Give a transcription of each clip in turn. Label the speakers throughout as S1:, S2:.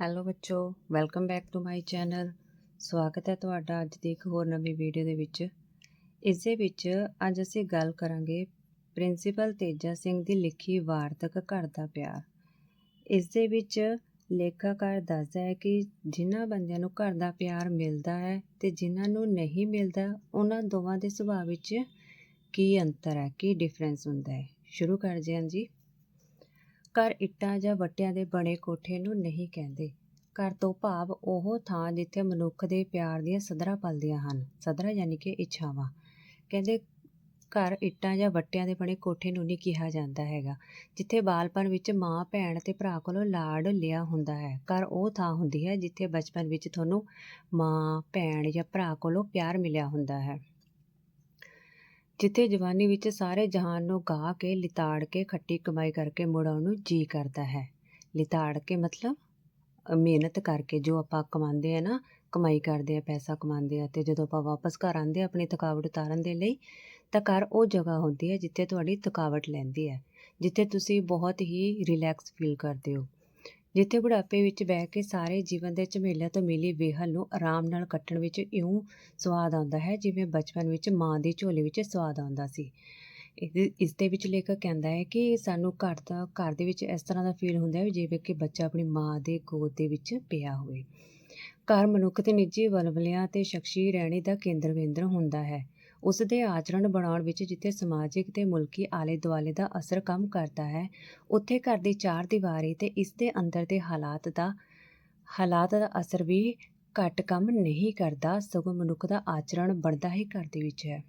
S1: Hello ਬੱਚੋ welcome back to my channel ਸਵਾਗਤ ਹੈ ਤੁਹਾਡਾ ਅੱਜ ਦੀ ਇੱਕ ਹੋਰ ਨਵੀਂ ਵੀਡੀਓ ਦੇ ਵਿੱਚ। ਇਸ ਦੇ ਵਿੱਚ ਅੱਜ ਅਸੀਂ ਗੱਲ ਕਰਾਂਗੇ ਪ੍ਰਿੰਸੀਪਲ ਤੇਜਾ ਸਿੰਘ ਦੀ ਲਿਖੀ ਵਾਰਤਕ ਘਰ ਦਾ ਪਿਆਰ। ਇਸ ਦੇ ਵਿੱਚ ਲੇਖਾਕਾਰ ਦੱਸਦਾ ਹੈ ਕਿ ਜਿਨ੍ਹਾਂ ਬੰਦਿਆਂ ਨੂੰ ਘਰ ਦਾ ਪਿਆਰ ਮਿਲਦਾ ਹੈ ਤੇ ਜਿਨ੍ਹਾਂ ਨੂੰ ਨਹੀਂ ਮਿਲਦਾ, ਉਹਨਾਂ ਦੋਵਾਂ ਦੇ ਸੁਭਾਅ ਵਿੱਚ ਕੀ ਅੰਤਰ ਹੈ, ਕੀ ਡਿਫਰੈਂਸ ਹੁੰਦਾ ਹੈ। ਸ਼ੁਰੂ ਕਰਦੇ ਹਾਂ ਜੀ। ਘਰ ਇੱਟਾਂ ਜਾਂ ਵੱਟਿਆਂ ਦੇ ਬਣੇ ਕੋਠੇ ਨੂੰ ਨਹੀਂ ਕਹਿੰਦੇ। ਘਰ ਤੋਂ ਭਾਵ ਉਹ ਥਾਂ ਜਿੱਥੇ ਮਨੁੱਖ ਦੇ ਪਿਆਰ ਦੀਆਂ ਸਦਰਾਂ ਪਲਦੀਆਂ ਹਨ, ਸਦਰਾਂ ਯਾਨੀ ਕਿ ਇੱਛਾਵਾਂ। ਕਹਿੰਦੇ ਘਰ ਇੱਟਾਂ ਜਾਂ ਵੱਟਿਆਂ ਦੇ ਬਣੇ ਕੋਠੇ ਨੂੰ ਨਹੀਂ ਕਿਹਾ ਜਾਂਦਾ ਹੈਗਾ, ਜਿੱਥੇ ਬਾਲਪਨ ਵਿੱਚ ਮਾਂ, ਭੈਣ ਅਤੇ ਭਰਾ ਕੋਲੋਂ ਲਾਡ ਲਿਆ ਹੁੰਦਾ ਹੈ। ਘਰ ਉਹ ਥਾਂ ਹੁੰਦੀ ਹੈ ਜਿੱਥੇ ਬਚਪਨ ਵਿੱਚ ਤੁਹਾਨੂੰ ਮਾਂ, ਭੈਣ ਜਾਂ ਭਰਾ ਕੋਲੋਂ ਪਿਆਰ ਮਿਲਿਆ ਹੁੰਦਾ ਹੈ। ਜਿੱਥੇ ਜਵਾਨੀ ਵਿੱਚ ਸਾਰੇ ਜਹਾਨ ਨੂੰ ਗਾਹ ਕੇ, ਲਿਤਾੜ ਕੇ, ਖੱਟੀ ਕਮਾਈ ਕਰਕੇ ਮੁੜ ਆਉਣ ਨੂੰ ਜੀ ਕਰਦਾ ਹੈ। ਲਿਤਾੜ ਕੇ ਮਤਲਬ ਮਿਹਨਤ ਕਰਕੇ ਜੋ ਆਪਾਂ ਕਮਾਉਂਦੇ ਆ ਨਾ, ਕਮਾਈ ਕਰਦੇ ਆ, ਪੈਸਾ ਕਮਾਉਂਦੇ ਆ ਤੇ ਜਦੋਂ ਆਪਾਂ ਵਾਪਸ ਘਰ ਆਉਂਦੇ ਆ, ਆਪਣੀ ਥਕਾਵਟ ਉਤਾਰਨ ਦੇ ਲਈ, ਤਾਂ ਘਰ ਉਹ ਜਗ੍ਹਾ ਹੁੰਦੀ ਹੈ ਜਿੱਥੇ ਤੁਹਾਡੀ ਥਕਾਵਟ ਲੈਂਦੀ ਹੈ, ਜਿੱਥੇ ਤੁਸੀਂ ਬਹੁਤ ਹੀ ਰਿਲੈਕਸ ਫੀਲ ਕਰਦੇ ਹੋ। ਜਿੱਥੇ ਬੁਢਾਪੇ ਵਿੱਚ ਬਹਿ ਕੇ ਸਾਰੇ ਜੀਵਨ ਦੇ ਝਮੇਲਿਆਂ ਤੋਂ ਮਿਲੀ ਵੇਹਲ ਨੂੰ ਆਰਾਮ ਨਾਲ ਕੱਟਣ ਵਿੱਚ ਇਉਂ ਸਵਾਦ ਆਉਂਦਾ ਹੈ, ਜਿਵੇਂ ਬਚਪਨ ਵਿੱਚ ਮਾਂ ਦੀ ਝੋਲੀ ਵਿੱਚ ਸਵਾਦ ਆਉਂਦਾ ਸੀ। ਇਹਦੇ- ਇਸ ਦੇ ਵਿੱਚ ਲੇਖਕ ਕਹਿੰਦਾ ਹੈ ਕਿ ਸਾਨੂੰ ਘਰ ਦਾ, ਘਰ ਦੇ ਵਿੱਚ ਇਸ ਤਰ੍ਹਾਂ ਦਾ ਫੀਲ ਹੁੰਦਾ ਹੈ, ਜਿਵੇਂ ਕਿ ਬੱਚਾ ਆਪਣੀ ਮਾਂ ਦੇ ਗੋਦ ਦੇ ਵਿੱਚ ਪਿਆ ਹੋਵੇ। ਘਰ ਮਨੁੱਖ ਦੇ ਨਿੱਜੀ ਵਲਵਲਿਆਂ ਤੇ ਸ਼ਖਸੀ ਰਹਿਣੀ ਦਾ ਕੇਂਦਰ ਬਿੰਦਰ ਹੁੰਦਾ ਹੈ। ਉਸ ਦੇ ਆਚਰਣ ਬਣਾਉਣ ਵਿੱਚ ਜਿੱਥੇ ਸਮਾਜਿਕ ਤੇ ਮੁਲਕੀ ਆਲੇ ਦੁਆਲੇ ਦਾ ਅਸਰ ਕੰਮ ਕਰਦਾ ਹੈ, ਉੱਥੇ ਘਰ ਦੀ ਚਾਰ ਦੀਵਾਰੀ ਤੇ ਇਸ ਦੇ ਅੰਦਰ ਦੇ ਹਾਲਾਤ ਦਾ ਹਾਲਾਤ ਦਾ ਅਸਰ ਵੀ ਘੱਟ ਕੰਮ ਨਹੀਂ ਕਰਦਾ, ਸਗੋਂ ਮਨੁੱਖ ਦਾ ਆਚਰਣ ਬਣਦਾ ਹੀ ਘਰ ਦੇ ਵਿੱਚ ਹੈ।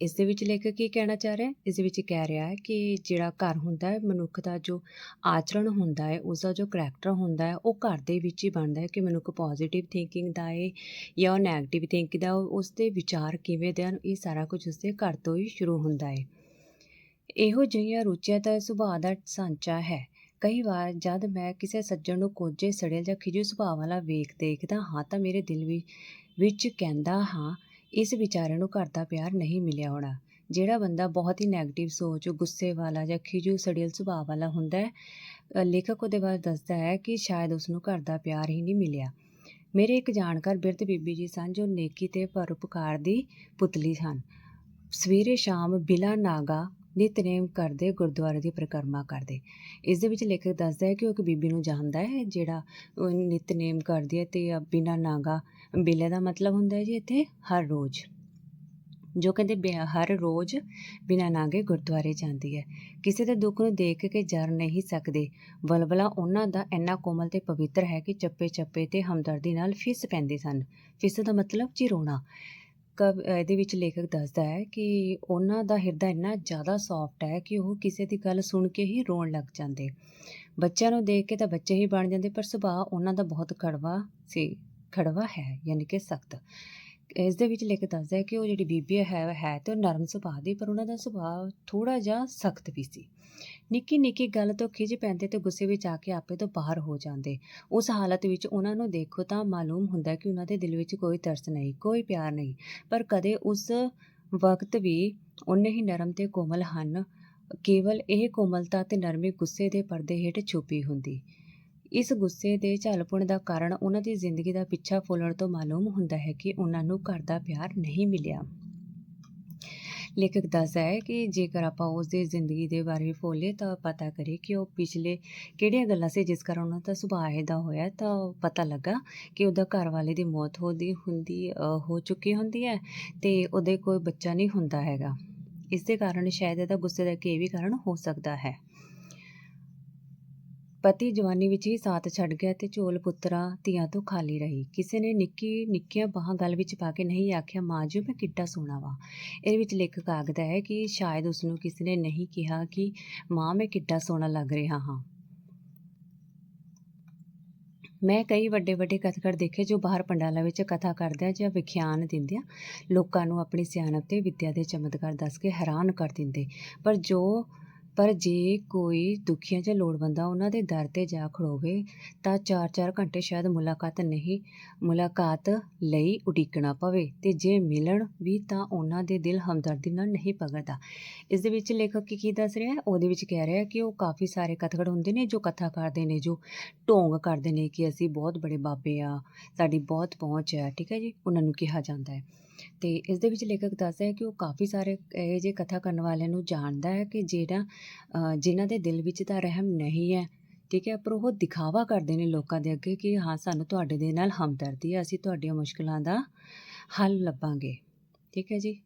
S1: ਇਸ ਦੇ ਵਿੱਚ ਲੇਖਕ ਕੀ ਕਹਿਣਾ ਚਾਹ ਰਿਹਾ ਹੈ? ਇਸ ਦੇ ਵਿੱਚ ਕਹਿ ਰਿਹਾ ਹੈ ਕਿ ਜਿਹੜਾ ਘਰ ਹੁੰਦਾ ਹੈ, ਮਨੁੱਖ ਦਾ ਜੋ ਆਚਰਣ ਹੁੰਦਾ ਹੈ ਉਸ ਦਾ ਜੋ ਕਰੈਕਟਰ ਹੁੰਦਾ ਹੈ, ਉਹ ਘਰ ਦੇ ਵਿੱਚ ਹੀ ਬਣਦਾ ਹੈ ਕਿ ਮਨੁੱਖ ਪੋਜ਼ਿਟਿਵ ਥਿੰਕਿੰਗ ਦਾ ਹੈ ਜਾਂ ਉਹ ਨੈਗੇਟਿਵ ਥਿੰਕਿੰਗ ਦਾ ਉਸ ਦੇ ਵਿਚਾਰ ਕਿਵੇਂ ਦੇ ਹਨ, ਇਹ ਸਾਰਾ ਕੁਝ ਉਸ ਦੇ ਘਰ ਤੋਂ ਹੀ ਸ਼ੁਰੂ ਹੁੰਦਾ ਹੈ। ਇਹੋ ਜਿਹੀਆਂ ਰੁਚੀਆਂ ਦਾ ਸੁਭਾਅ ਦਾ ਸਾਂਚਾ ਹੈ। ਕਈ ਵਾਰ ਜਦ ਮੈਂ ਕਿਸੇ ਸੱਜਣ ਨੂੰ ਕੋਝੇ ਸੜਿਆ ਜਾਂ ਖਿਜੂ ਸੁਭਾਅ ਵਾਲਾ ਵੇਖ ਦੇਖਦਾ ਹਾਂ ਤਾਂ ਮੇਰੇ ਦਿਲ ਵੀ ਵਿੱਚ ਕਹਿੰਦਾ ਹਾਂ ਇਸ ਵਿਚਾਰੇ ਨੂੰ ਘਰ ਦਾ ਪਿਆਰ ਨਹੀਂ ਮਿਲਿਆ ਹੋਣਾ। ਜਿਹੜਾ ਬੰਦਾ ਬਹੁਤ ਹੀ ਨੈਗੇਟਿਵ ਸੋਚ, ਗੁੱਸੇ ਵਾਲਾ ਜਾਂ ਖਿਜੂ ਸੜਿਅਲ ਸੁਭਾਅ ਵਾਲਾ ਹੁੰਦਾ ਹੈ ਲੇਖਕ ਉਹਦੇ ਬਾਰੇ ਦੱਸਦਾ ਹੈ ਕਿ ਸ਼ਾਇਦ ਉਸ ਨੂੰ ਘਰ ਦਾ ਪਿਆਰ ਹੀ ਨਹੀਂ ਮਿਲਿਆ। ਮੇਰੇ ਇੱਕ ਜਾਣਕਾਰ ਬਿਰਧ ਬੀਬੀ ਜੀ ਸਨ ਜੋ ਨੇਕੀ ਤੇ ਪਰਉਪਕਾਰ ਦੀ ਪੁਤਲੀ ਸਨ। ਸਵੇਰੇ ਸ਼ਾਮ ਬਿਲਾ ਨਾਗਾ ਨਿਤਨੇਮ ਕਰਦੇ, ਗੁਰਦੁਆਰੇ ਦੀ ਪ੍ਰਕਰਮਾ ਕਰਦੇ। ਇਸ ਦੇ ਵਿੱਚ ਲੇਖਕ ਦੱਸਦਾ ਹੈ ਕਿ ਉਹ ਇੱਕ ਬੀਬੀ ਨੂੰ ਜਾਣਦਾ ਹੈ, ਜਿਹੜਾ ਉਹ ਨਿਤਨੇਮ ਕਰਦੀ ਹੈ ਤੇ ਬਿਨਾ ਨਾਗਾ ਬੇਲੇ ਦਾ ਮਤਲਬ ਹੁੰਦਾ ਹੈ ਜੀ ਇੱਥੇ, ਹਰ ਰੋਜ਼। ਜੋ ਕਹਿੰਦੇ ਬਿ- ਹਰ ਰੋਜ਼ ਬਿਨਾ ਨਾਗੇ ਗੁਰਦੁਆਰੇ ਜਾਂਦੀ ਹੈ। ਕਿਸੇ ਦੇ ਦੁੱਖ ਨੂੰ ਦੇਖ ਕੇ ਜਰ ਨਹੀਂ ਸਕਦੇ। ਬਲਬਲਾ ਉਹਨਾਂ ਦਾ ਇੰਨਾ ਕੋਮਲ ਤੇ ਪਵਿੱਤਰ ਹੈ ਕਿ ਚੱਪੇ ਚੱਪੇ ਤੇ ਹਮਦਰਦੀ ਨਾਲ ਫਿਸ ਪੈਂਦੇ ਸਨ। ਫਿਸ ਦਾ ਮਤਲਬ ਚਿਰੋਣਾ ਕਵ ਇਹਦੇ ਵਿੱਚ ਲੇਖਕ ਦੱਸਦਾ ਹੈ ਕਿ ਉਹਨਾਂ ਦਾ ਹਿਰਦਾ ਇੰਨਾ ਜ਼ਿਆਦਾ ਸੌਫਟ ਹੈ ਕਿ ਉਹ ਕਿਸੇ ਦੀ ਗੱਲ ਸੁਣ ਕੇ ਹੀ ਰੋਣ ਲੱਗ ਜਾਂਦੇ। ਬੱਚਿਆਂ ਨੂੰ ਦੇਖ ਕੇ ਤਾਂ ਬੱਚੇ ਹੀ ਬਣ ਜਾਂਦੇ, ਪਰ ਸੁਭਾਅ ਉਹਨਾਂ ਦਾ ਬਹੁਤ ਕੜਵਾ ਸੀ ਖੜਵਾ ਹੈ, ਯਾਨੀ ਕਿ ਸਖਤ। ਇਸ ਦੇ ਵਿੱਚ ਲਿਖ ਦੱਸਦਾ ਹੈ ਕਿ ਉਹ ਜਿਹੜੀ ਬੀਬੀ ਹੈ ਹੈ ਤੇ ਉਹ ਨਰਮ ਸੁਭਾਅ ਦੀ, ਪਰ ਉਹਨਾਂ ਦਾ ਸੁਭਾਅ ਥੋੜਾ ਜਿਹਾ ਸਖਤ ਵੀ ਸੀ। ਨਿੱਕੀ ਨਿੱਕੀ ਗੱਲ ਤੋਂ ਖਿਝ ਪੈਂਦੇ ਤੇ ਗੁੱਸੇ ਵਿੱਚ ਆ ਕੇ ਆਪੇ ਤੋਂ ਬਾਹਰ ਹੋ ਜਾਂਦੇ। ਉਸ ਹਾਲਤ ਵਿੱਚ ਉਹਨਾਂ ਨੂੰ ਦੇਖੋ ਤਾਂ ਮਾਲੂਮ ਹੁੰਦਾ ਕਿ ਉਹਨਾਂ ਦੇ ਦਿਲ ਵਿੱਚ ਕੋਈ ਤਰਸ ਨਹੀਂ, ਕੋਈ ਪਿਆਰ ਨਹੀਂ। ਪਰ ਕਦੇ ਉਸ ਵਕਤ ਵੀ ਉਨੇ ਹੀ ਨਰਮ ਤੇ ਕੋਮਲ ਹਨ। ਕੇਵਲ ਇਹ ਕੋਮਲਤਾ ਤੇ ਨਰਮੀ ਗੁੱਸੇ ਦੇ ਪਰਦੇ ਹੇਠ ਛੁਪੀ ਹੁੰਦੀ। ਇਸ ਗੁੱਸੇ ਦੇ ਝਲਪਣ ਦਾ ਕਾਰਨ ਉਹਨਾਂ ਦੀ ਜ਼ਿੰਦਗੀ ਦਾ ਪਿੱਛਾ ਫੁੱਲਣ ਤੋਂ ਮਾਲੂਮ ਹੁੰਦਾ ਹੈ ਕਿ ਉਹਨਾਂ ਨੂੰ ਘਰ ਦਾ ਪਿਆਰ ਨਹੀਂ ਮਿਲਿਆ। ਲੇਖਕ ਦੱਸਦਾ ਹੈ ਕਿ ਜੇਕਰ ਆਪਾਂ ਉਸ ਦੀ ਜ਼ਿੰਦਗੀ ਦੇ ਬਾਰੇ ਫੋਲੇ ਤਾਂ ਪਤਾ ਕਰੇ ਕਿ ਉਹ ਪਿਛਲੇ ਕਿਹੜੀਆਂ ਗੱਲਾਂ ਸੀ, ਜਿਸ ਕਾਰਨ ਉਹਨਾਂ ਦਾ ਸੁਭਾਅ ਇਹਦਾ ਹੋਇਆ ਤਾਂ ਪਤਾ ਲੱਗਾ ਕਿ ਉਹਦਾ ਘਰ ਵਾਲੇ ਦੀ ਮੌਤ ਹੋਦੀ ਹੁੰਦੀ ਹੋ ਚੁੱਕੀ ਹੁੰਦੀ ਹੈ ਤੇ ਉਹਦੇ ਕੋਈ ਬੱਚਾ ਨਹੀਂ ਹੁੰਦਾ ਹੈਗਾ। ਇਸ ਦੇ ਕਾਰਨ ਸ਼ਾਇਦ ਇਹਦਾ ਗੁੱਸੇ ਦਾ ਕਿ ਵੀ ਕਾਰਨ ਹੋ ਸਕਦਾ ਹੈ। ਪਤੀ ਜਵਾਨੀ ਵਿੱਚ ਹੀ ਸਾਥ ਛੱਡ ਗਿਆ ਤੇ ਝੋਲ ਪੁੱਤਰਾਂ ਧੀਆਂ ਤੋਂ ਖਾਲੀ ਰਹੀ। ਕਿਸੇ ਨੇ ਨਿੱਕੀ, ਨਿੱਕੀਆਂ ਬਾਹਾਂ ਗਲ ਵਿੱਚ ਪਾ ਕੇ ਨਹੀਂ ਆਖਿਆ, ਮਾਂ ਜੀ, ਮੈਂ ਕਿੱਡਾ ਸੋਹਣਾ ਵਾਂ। ਇਹਦੇ ਵਿੱਚ ਲੇਖਕ ਆਖਦਾ ਹੈ ਕਿ ਸ਼ਾਇਦ ਉਸ ਨੂੰ ਕਿਸੇ ਨੇ ਨਹੀਂ ਕਿਹਾ ਕਿ, ਮਾਂ, ਮੈਂ ਕਿੱਡਾ ਸੋਹਣਾ ਲੱਗ ਰਿਹਾ ਹਾਂ। ਮੈਂ ਕਈ ਵੱਡੇ ਵੱਡੇ ਕਥਕੜ ਦੇਖੇ ਜੋ ਬਾਹਰ ਪੰਡਾਲਾਂ ਵਿੱਚ ਕਥਾ ਕਰਦੇ ਆ ਜਾਂ ਵਿਖਿਆਨ ਦਿੰਦੇ ਆ। ਲੋਕਾਂ ਨੂੰ ਆਪਣੀ ਸਿਆਣਪ ਤੇ ਵਿੱਦਿਆ ਦੇ ਚਮਤਕਾਰ ਦੱਸ ਕੇ ਹੈਰਾਨ ਕਰ ਦਿੰਦੇ। ਪਰ ਜੋ ਪਰ ਜੇ ਕੋਈ ਦੁਖੀਆਂ ਜਾਂ ਲੋੜਵੰਦਾਂ ਉਹਨਾਂ ਦੇ ਦਰ 'ਤੇ ਜਾ ਖੜੋਵੇ, ਤਾਂ 4-4 ਘੰਟੇ ਸ਼ਾਇਦ ਮੁਲਾਕਾਤ ਨਹੀਂ, ਮੁਲਾਕਾਤ ਲਈ ਉਡੀਕਣਾ ਪਵੇ ਤੇ ਜੇ ਮਿਲਣ ਵੀ ਤਾਂ ਉਹਨਾਂ ਦੇ ਦਿਲ ਹਮਦਰਦੀ ਨਾਲ ਨਹੀਂ ਪਕੜਦਾ ਇਸ ਦੇ ਵਿੱਚ ਲੇਖਕ ਕੀ ਕੀ ਦੱਸ ਰਿਹਾ ਹੈ? ਉਹਦੇ ਵਿੱਚ ਕਹਿ ਰਿਹਾ ਹੈ ਕਿ ਉਹ ਕਾਫੀ ਸਾਰੇ ਕਥਗੜ ਹੁੰਦੇ ਨੇ ਜੋ ਕਥਾ ਕਰਦੇ ਨੇ, ਜੋ ਢੋਂਗ ਕਰਦੇ ਨੇ ਕਿ ਅਸੀਂ ਬਹੁਤ ਬੜੇ ਬਾਬੇ ਆ, ਸਾਡੀ ਬਹੁਤ ਪਹੁੰਚ ਹੈ, ਠੀਕ ਹੈ ਜੀ? ਉਹਨਾਂ ਨੂੰ ਕਿਹਾ ਜਾਂਦਾ ਹੈ। ਤੇ ਇਸ ਦੇ ਵਿੱਚ ਲੇਖਕ ਦੱਸਦਾ ਹੈ ਕਿ ਉਹ ਕਾਫੀ ਸਾਰੇ ਇਹ ਜੇ ਕਥਾ ਕਰਨ ਵਾਲਿਆਂ ਨੂੰ ਜਾਣਦਾ ਹੈ ਕਿ ਜਿਹੜਾ ਅ, ਜਿਨ੍ਹਾਂ ਦੇ ਦਿਲ ਵਿੱਚ ਤਾਂ ਰਹਿਮ ਨਹੀਂ ਹੈ ਠੀਕ ਹੈ ਪਰ ਉਹ ਦਿਖਾਵਾ ਕਰਦੇ ਨੇ ਲੋਕਾਂ ਦੇ ਅੱਗੇ ਕਿ ਹਾਂ ਸਾਨੂੰ ਤੁਹਾਡੇ ਦੇ ਨਾਲ ਹਮਦਰਦੀ ਹੈ ਅਸੀਂ ਤੁਹਾਡੀਆਂ ਮੁਸ਼ਕਲਾਂ ਦਾ ਹੱਲ ਲੱਭਾਂਗੇ ਠੀਕ ਹੈ ਜੀ।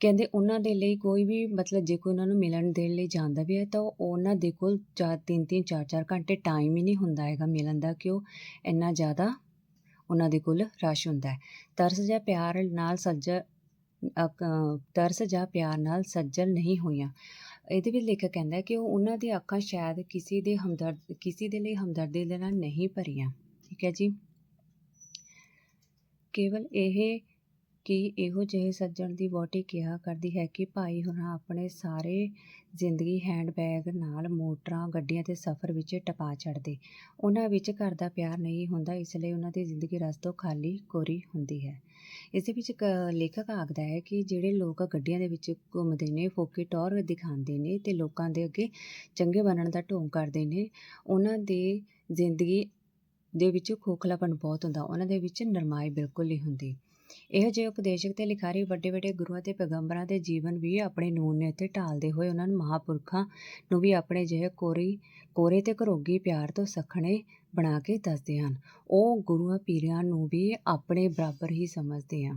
S1: ਕਹਿੰਦੇ ਉਹਨਾਂ ਦੇ ਲਈ ਕੋਈ ਵੀ ਮਤਲਬ ਜੇ ਕੋਈ ਉਹਨਾਂ ਨੂੰ ਮਿਲਣ ਦੇਣ ਲਈ ਜਾਂਦਾ ਵੀ ਹੈ ਤਾਂ ਉਹਨਾਂ ਦੇ ਕੋਲ ਚਾਰ ਤਿੰਨ ਤਿੰਨ ਚਾਰ ਚਾਰ ਘੰਟੇ ਟਾਈਮ ਹੀ ਨਹੀਂ ਹੁੰਦਾ ਹੈਗਾ ਮਿਲਣ ਦਾ ਕਿ ਉਹ ਇੰਨਾ ਜ਼ਿਆਦਾ ਉਹਨਾਂ ਦੇ ਕੋਲ ਰਸ਼ ਹੁੰਦਾ ਹੈ। ਤਰਸ ਜਾਂ ਪਿਆਰ ਨਾਲ ਸੱਜਲ ਅਕ- ਤਰਸ ਜਾਂ ਪਿਆਰ ਨਾਲ ਸੱਜਲ ਨਹੀਂ ਹੋਈਆਂ। ਇਹਦੇ ਵਿੱਚ ਲੇਖਕ ਕਹਿੰਦਾ ਕਿ ਉਹ ਉਹਨਾਂ ਦੀਆਂ ਅੱਖਾਂ ਸ਼ਾਇਦ ਕਿਸੇ ਦੇ ਹਮਦਰਦ ਕਿਸੇ ਦੇ ਲਈ ਹਮਦਰਦੀ ਦੇ ਨਾਲ ਨਹੀਂ ਭਰੀਆਂ। ਠੀਕ ਹੈ ਜੀ। ਕੇਵਲ ਇਹ ਕਿ ਇਹੋ ਜਿਹੇ ਸੱਜਣ ਦੀ ਵਹੁਟੀ ਕਿਹਾ ਕਰਦੀ ਹੈ ਕਿ ਭਾਈ ਹੁਣਾਂ ਆਪਣੇ ਸਾਰੇ ਜ਼ਿੰਦਗੀ ਹੈਂਡਬੈਗ ਨਾਲ ਮੋਟਰਾਂ, ਗੱਡੀਆਂ ਤੇ ਸਫ਼ਰ ਵਿੱਚ ਟਪਾ ਛੱਡਦੇ। ਉਹਨਾਂ ਵਿੱਚ ਘਰ ਦਾ ਪਿਆਰ ਨਹੀਂ ਹੁੰਦਾ, ਇਸ ਲਈ ਉਹਨਾਂ ਦੀ ਜ਼ਿੰਦਗੀ ਰਸ ਤੋਂ ਖਾਲੀ ਕੋਰੀ ਹੁੰਦੀ ਹੈ। ਇਸ ਵਿੱਚ ਇੱਕ ਲੇਖਕ ਆਖਦਾ ਹੈ ਕਿ ਜਿਹੜੇ ਲੋਕ ਗੱਡੀਆਂ ਦੇ ਵਿੱਚ ਘੁੰਮਦੇ ਨੇ, ਫੋਕੀ ਟੌਰ ਦਿਖਾਉਂਦੇ ਨੇ ਤੇ ਲੋਕਾਂ ਦੇ ਅੱਗੇ ਚੰਗੇ ਬਣਨ ਦਾ ਢੋਂਗ ਕਰਦੇ ਨੇ, ਉਹਨਾਂ ਦੀ ਜ਼ਿੰਦਗੀ ਦੇ ਵਿੱਚ ਖੋਖਲਾਪਣ ਬਹੁਤ ਹੁੰਦਾ। ਉਹਨਾਂ ਦੇ ਵਿੱਚ ਨਰਮਾਈ ਬਿਲਕੁਲ ਨਹੀਂ ਹੁੰਦੀ। ਇਹੋ ਜਿਹੇ ਉਪਦੇਸ਼ਕ ਤੇ ਲਿਖਾਰੀ ਵੱਡੇ ਵੱਡੇ ਗੁਰੂਆਂ ਤੇ ਪੈਗੰਬਰਾਂ ਦੇ ਜੀਵਨ ਵੀ ਆਪਣੇ ਨੂਨ ਉੱਤੇ ਢਾਲਦੇ ਹੋਏ ਉਹਨਾਂ ਨੂੰ ਮਹਾਪੁਰਖਾਂ ਨੂੰ ਵੀ ਆਪਣੇ ਜਿਹੇ ਕੋਰੀ, ਕੋਰੇ ਤੇ ਘਰੋਗੀ ਪਿਆਰ ਤੋਂ ਸੱਖਣੇ ਬਣਾ ਕੇ ਦੱਸਦੇ ਹਨ। ਉਹ ਗੁਰੂਆਂ ਪੀਰਾਂ ਨੂੰ ਵੀ ਆਪਣੇ ਬਰਾਬਰ ਹੀ ਸਮਝਦੇ ਆ।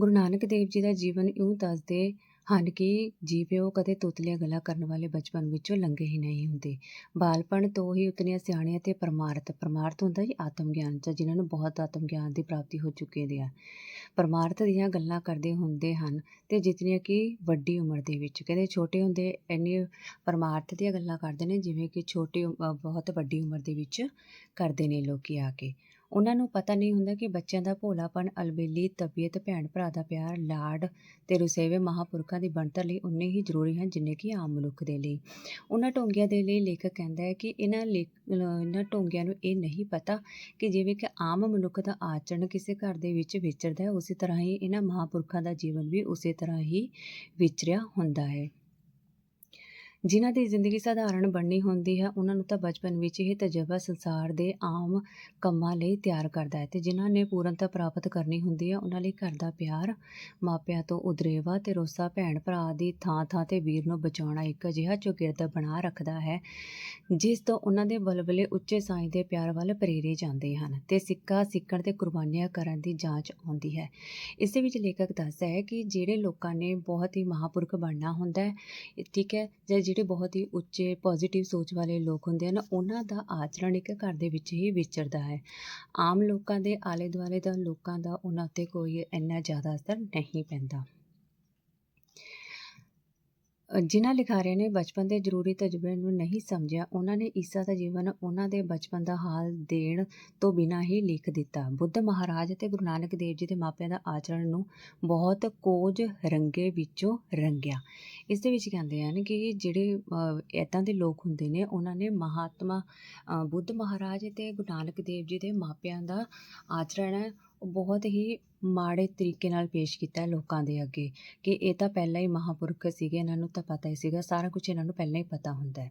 S1: ਗੁਰੂ ਨਾਨਕ ਦੇਵ ਜੀ ਦਾ ਜੀਵਨ ਇਉਂ ਦੱਸਦੇ ਹਨ ਕਿ ਜਿਵੇਂ ਉਹ ਕਦੇ ਤੋਤਲੀਆਂ ਗੱਲਾਂ ਕਰਨ ਵਾਲੇ ਬਚਪਨ ਵਿੱਚੋਂ ਲੰਘੇ ਹੀ ਨਹੀਂ ਹੁੰਦੇ। ਬਾਲਪਣ ਤੋਂ ਹੀ ਉਤਨੀਆਂ ਸਿਆਣੀਆਂ ਅਤੇ ਪਰਮਾਰਥ ਪਰਮਾਰਥ ਹੁੰਦਾ ਜੀ ਆਤਮ ਗਿਆਨ ਚ ਜਿਨ੍ਹਾਂ ਨੂੰ ਬਹੁਤ ਆਤਮ ਗਿਆਨ ਦੀ ਪ੍ਰਾਪਤੀ ਹੋ ਚੁੱਕੀ ਆ। ਪਰਮਾਰਥ ਦੀਆਂ ਗੱਲਾਂ ਕਰਦੇ ਹੁੰਦੇ ਹਨ ਤੇ ਜਿਤਨੀਆਂ ਕਿ ਵੱਡੀ ਉਮਰ ਦੇ ਵਿੱਚ। ਕਹਿੰਦੇ ਛੋਟੇ ਹੁੰਦੇ ਇੰਨੀ ਪਰਮਾਰਥ ਦੀਆਂ ਗੱਲਾਂ ਕਰਦੇ ਨੇ, ਜਿਵੇਂ ਕਿ ਛੋਟੀ ਉ- ਬਹੁਤ ਵੱਡੀ ਉਮਰ ਦੇ ਵਿੱਚ ਕਰਦੇ ਨੇ ਲੋਕੀ ਆ ਕੇ। ਉਹਨਾਂ ਨੂੰ ਪਤਾ ਨਹੀਂ ਹੁੰਦਾ ਕਿ ਬੱਚਿਆਂ ਦਾ ਭੋਲਾਪਨ ਅਲਬੇਲੀ, ਤਬੀਅਤ, ਭੈਣ ਭਰਾ ਦਾ ਪਿਆਰ, ਲਾਡ ਤੇ ਰੁਸੇਵੇ ਮਹਾਪੁਰਖਾਂ ਦੀ ਬਣਤਰ ਲਈ ਉਨੇ ਹੀ ਜ਼ਰੂਰੀ ਹਨ ਜਿੰਨੇ ਕਿ ਆਮ ਮਨੁੱਖ ਦੇ ਲਈ। ਉਹਨਾਂ ਢੋਂਗਿਆਂ ਦੇ ਲਈ ਲੇਖਕ ਕਹਿੰਦਾ ਹੈ ਕਿ ਇਹਨਾਂ ਲੇਖ ਇਹਨਾਂ ਢੋਂਗਿਆਂ ਨੂੰ ਇਹ ਨਹੀਂ ਪਤਾ ਕਿ ਜਿਵੇਂ ਕਿ ਆਮ ਮਨੁੱਖ ਦਾ ਆਚਰਣ ਕਿਸੇ ਘਰ ਦੇ ਵਿੱਚ ਵਿਚਰਦਾ ਹੈ, ਉਸੇ ਤਰ੍ਹਾਂ ਹੀ ਇਹਨਾਂ ਮਹਾਪੁਰਖਾਂ ਦਾ ਜੀਵਨ ਵੀ ਉਸੇ ਤਰ੍ਹਾਂ ਹੀ ਵਿਚਰਿਆ ਹੁੰਦਾ ਹੈ। ਜਿਨ੍ਹਾਂ ਦੀ ਜ਼ਿੰਦਗੀ ਸਧਾਰਨ ਬਣਨੀ ਹੁੰਦੀ ਹੈ, ਉਹਨਾਂ ਨੂੰ ਤਾਂ ਬਚਪਨ ਵਿੱਚ ਹੀ ਤਜਰਬਾ ਸੰਸਾਰ ਦੇ ਆਮ ਕੰਮਾਂ ਲਈ ਤਿਆਰ ਕਰਦਾ ਹੈ ਤੇ ਜਿਨ੍ਹਾਂ ਨੇ ਪੂਰਨਤਾ ਪ੍ਰਾਪਤ ਕਰਨੀ ਹੁੰਦੀ ਹੈ, ਉਹਨਾਂ ਲਈ ਘਰ ਦਾ ਪਿਆਰ ਮਾਪਿਆਂ ਤੋਂ ਉਦਰੇਵਾ ਤੇ ਰੋਸਾ ਭੈਣ ਭਰਾ ਦੀ ਥਾਂ ਥਾਂ ਤੇ ਵੀਰ ਨੂੰ ਬਚਾਉਣਾ ਇੱਕ ਅਜਿਹਾ ਚੌਗਿਰਦ ਬਣਾ ਰੱਖਦਾ ਹੈ, ਜਿਸ ਤੋਂ ਉਹਨਾਂ ਦੇ ਬਲਬਲੇ ਉੱਚੇ ਸਾਈਂ ਦੇ ਪਿਆਰ ਵੱਲ ਪ੍ਰੇਰੇ ਜਾਂਦੇ ਹਨ ਤੇ ਸਿੱਕਾ ਸਿੱਕਣ ਤੇ ਕੁਰਬਾਨੀਆਂ ਕਰਨ ਦੀ ਜਾਂਚ ਆਉਂਦੀ ਹੈ। ਇਸੇ ਵਿੱਚ ਲੇਖਕ ਦੱਸਦਾ ਹੈ ਕਿ ਜਿਹੜੇ ਲੋਕਾਂ ਨੇ ਬਹੁਤ ਹੀ ਮਹਾਪੁਰਖ ਬਣਨਾ ਹੁੰਦਾ ਹੈ ਠੀਕ ਹੈ, ਜਾਂ ਜਿਹੜੇ ਬਹੁਤ ਹੀ ਉੱਚੇ ਪੋਜ਼ਿਟਿਵ ਸੋਚ ਵਾਲੇ ਲੋਕ ਹੁੰਦੇ ਹਨ ਉਹਨਾਂ ਦਾ ਆਚਰਣ ਇੱਕ ਘਰ ਦੇ ਵਿੱਚ ਹੀ ਵਿਚਰਦਾ ਹੈ। ਆਮ ਲੋਕਾਂ ਦੇ ਆਲੇ ਦੁਆਲੇ ਦਾ ਲੋਕਾਂ ਦਾ ਉਹਨਾਂ ਉੱਤੇ ਕੋਈ ਇੰਨਾ ਜ਼ਿਆਦਾ ਅਸਰ ਨਹੀਂ ਪੈਂਦਾ। ਜਿਨ੍ਹਾਂ ਲਿਖਾਰੀਆਂ ਨੇ ਬਚਪਨ ਦੇ ਜ਼ਰੂਰੀ ਤਜਰਬੇ ਨੂੰ ਨਹੀਂ ਸਮਝਿਆ, ਉਹਨਾਂ ਨੇ ਈਸਾ ਦਾ ਜੀਵਨ ਉਹਨਾਂ ਦੇ ਬਚਪਨ ਦਾ ਹਾਲ ਦੇਣ ਤੋਂ ਬਿਨਾਂ ਹੀ ਲਿਖ ਦਿੱਤਾ। ਬੁੱਧ ਮਹਾਰਾਜ ਅਤੇ ਗੁਰੂ ਨਾਨਕ ਦੇਵ ਜੀ ਦੇ ਮਾਪਿਆਂ ਦਾ ਆਚਰਣ ਨੂੰ ਬਹੁਤ ਕੋਝ ਰੰਗੇ ਵਿੱਚੋਂ ਰੰਗਿਆ। ਇਸ ਦੇ ਵਿੱਚ ਕਹਿੰਦੇ ਹਨ ਕਿ ਜਿਹੜੇ ਇਦਾਂ ਦੇ ਲੋਕ ਹੁੰਦੇ ਨੇ, ਉਹਨਾਂ ਨੇ ਮਹਾਤਮਾ ਬੁੱਧ ਮਹਾਰਾਜ ਅਤੇ ਗੁਰੂ ਨਾਨਕ ਦੇਵ ਜੀ ਦੇ ਮਾਪਿਆਂ ਦਾ ਆਚਰਣ ਉਹ ਬਹੁਤ ਹੀ ਮਾੜੇ ਤਰੀਕੇ ਨਾਲ ਪੇਸ਼ ਕੀਤਾ ਲੋਕਾਂ ਦੇ ਅੱਗੇ ਕਿ ਇਹ ਤਾਂ ਪਹਿਲਾਂ ਹੀ ਮਹਾਪੁਰਖ ਸੀਗੇ, ਇਹਨਾਂ ਨੂੰ ਤਾਂ ਪਤਾ ਹੀ ਸੀਗਾ, ਸਾਰਾ ਕੁਝ ਇਹਨਾਂ ਨੂੰ ਪਹਿਲਾਂ ਹੀ ਪਤਾ ਹੁੰਦਾ ਹੈ।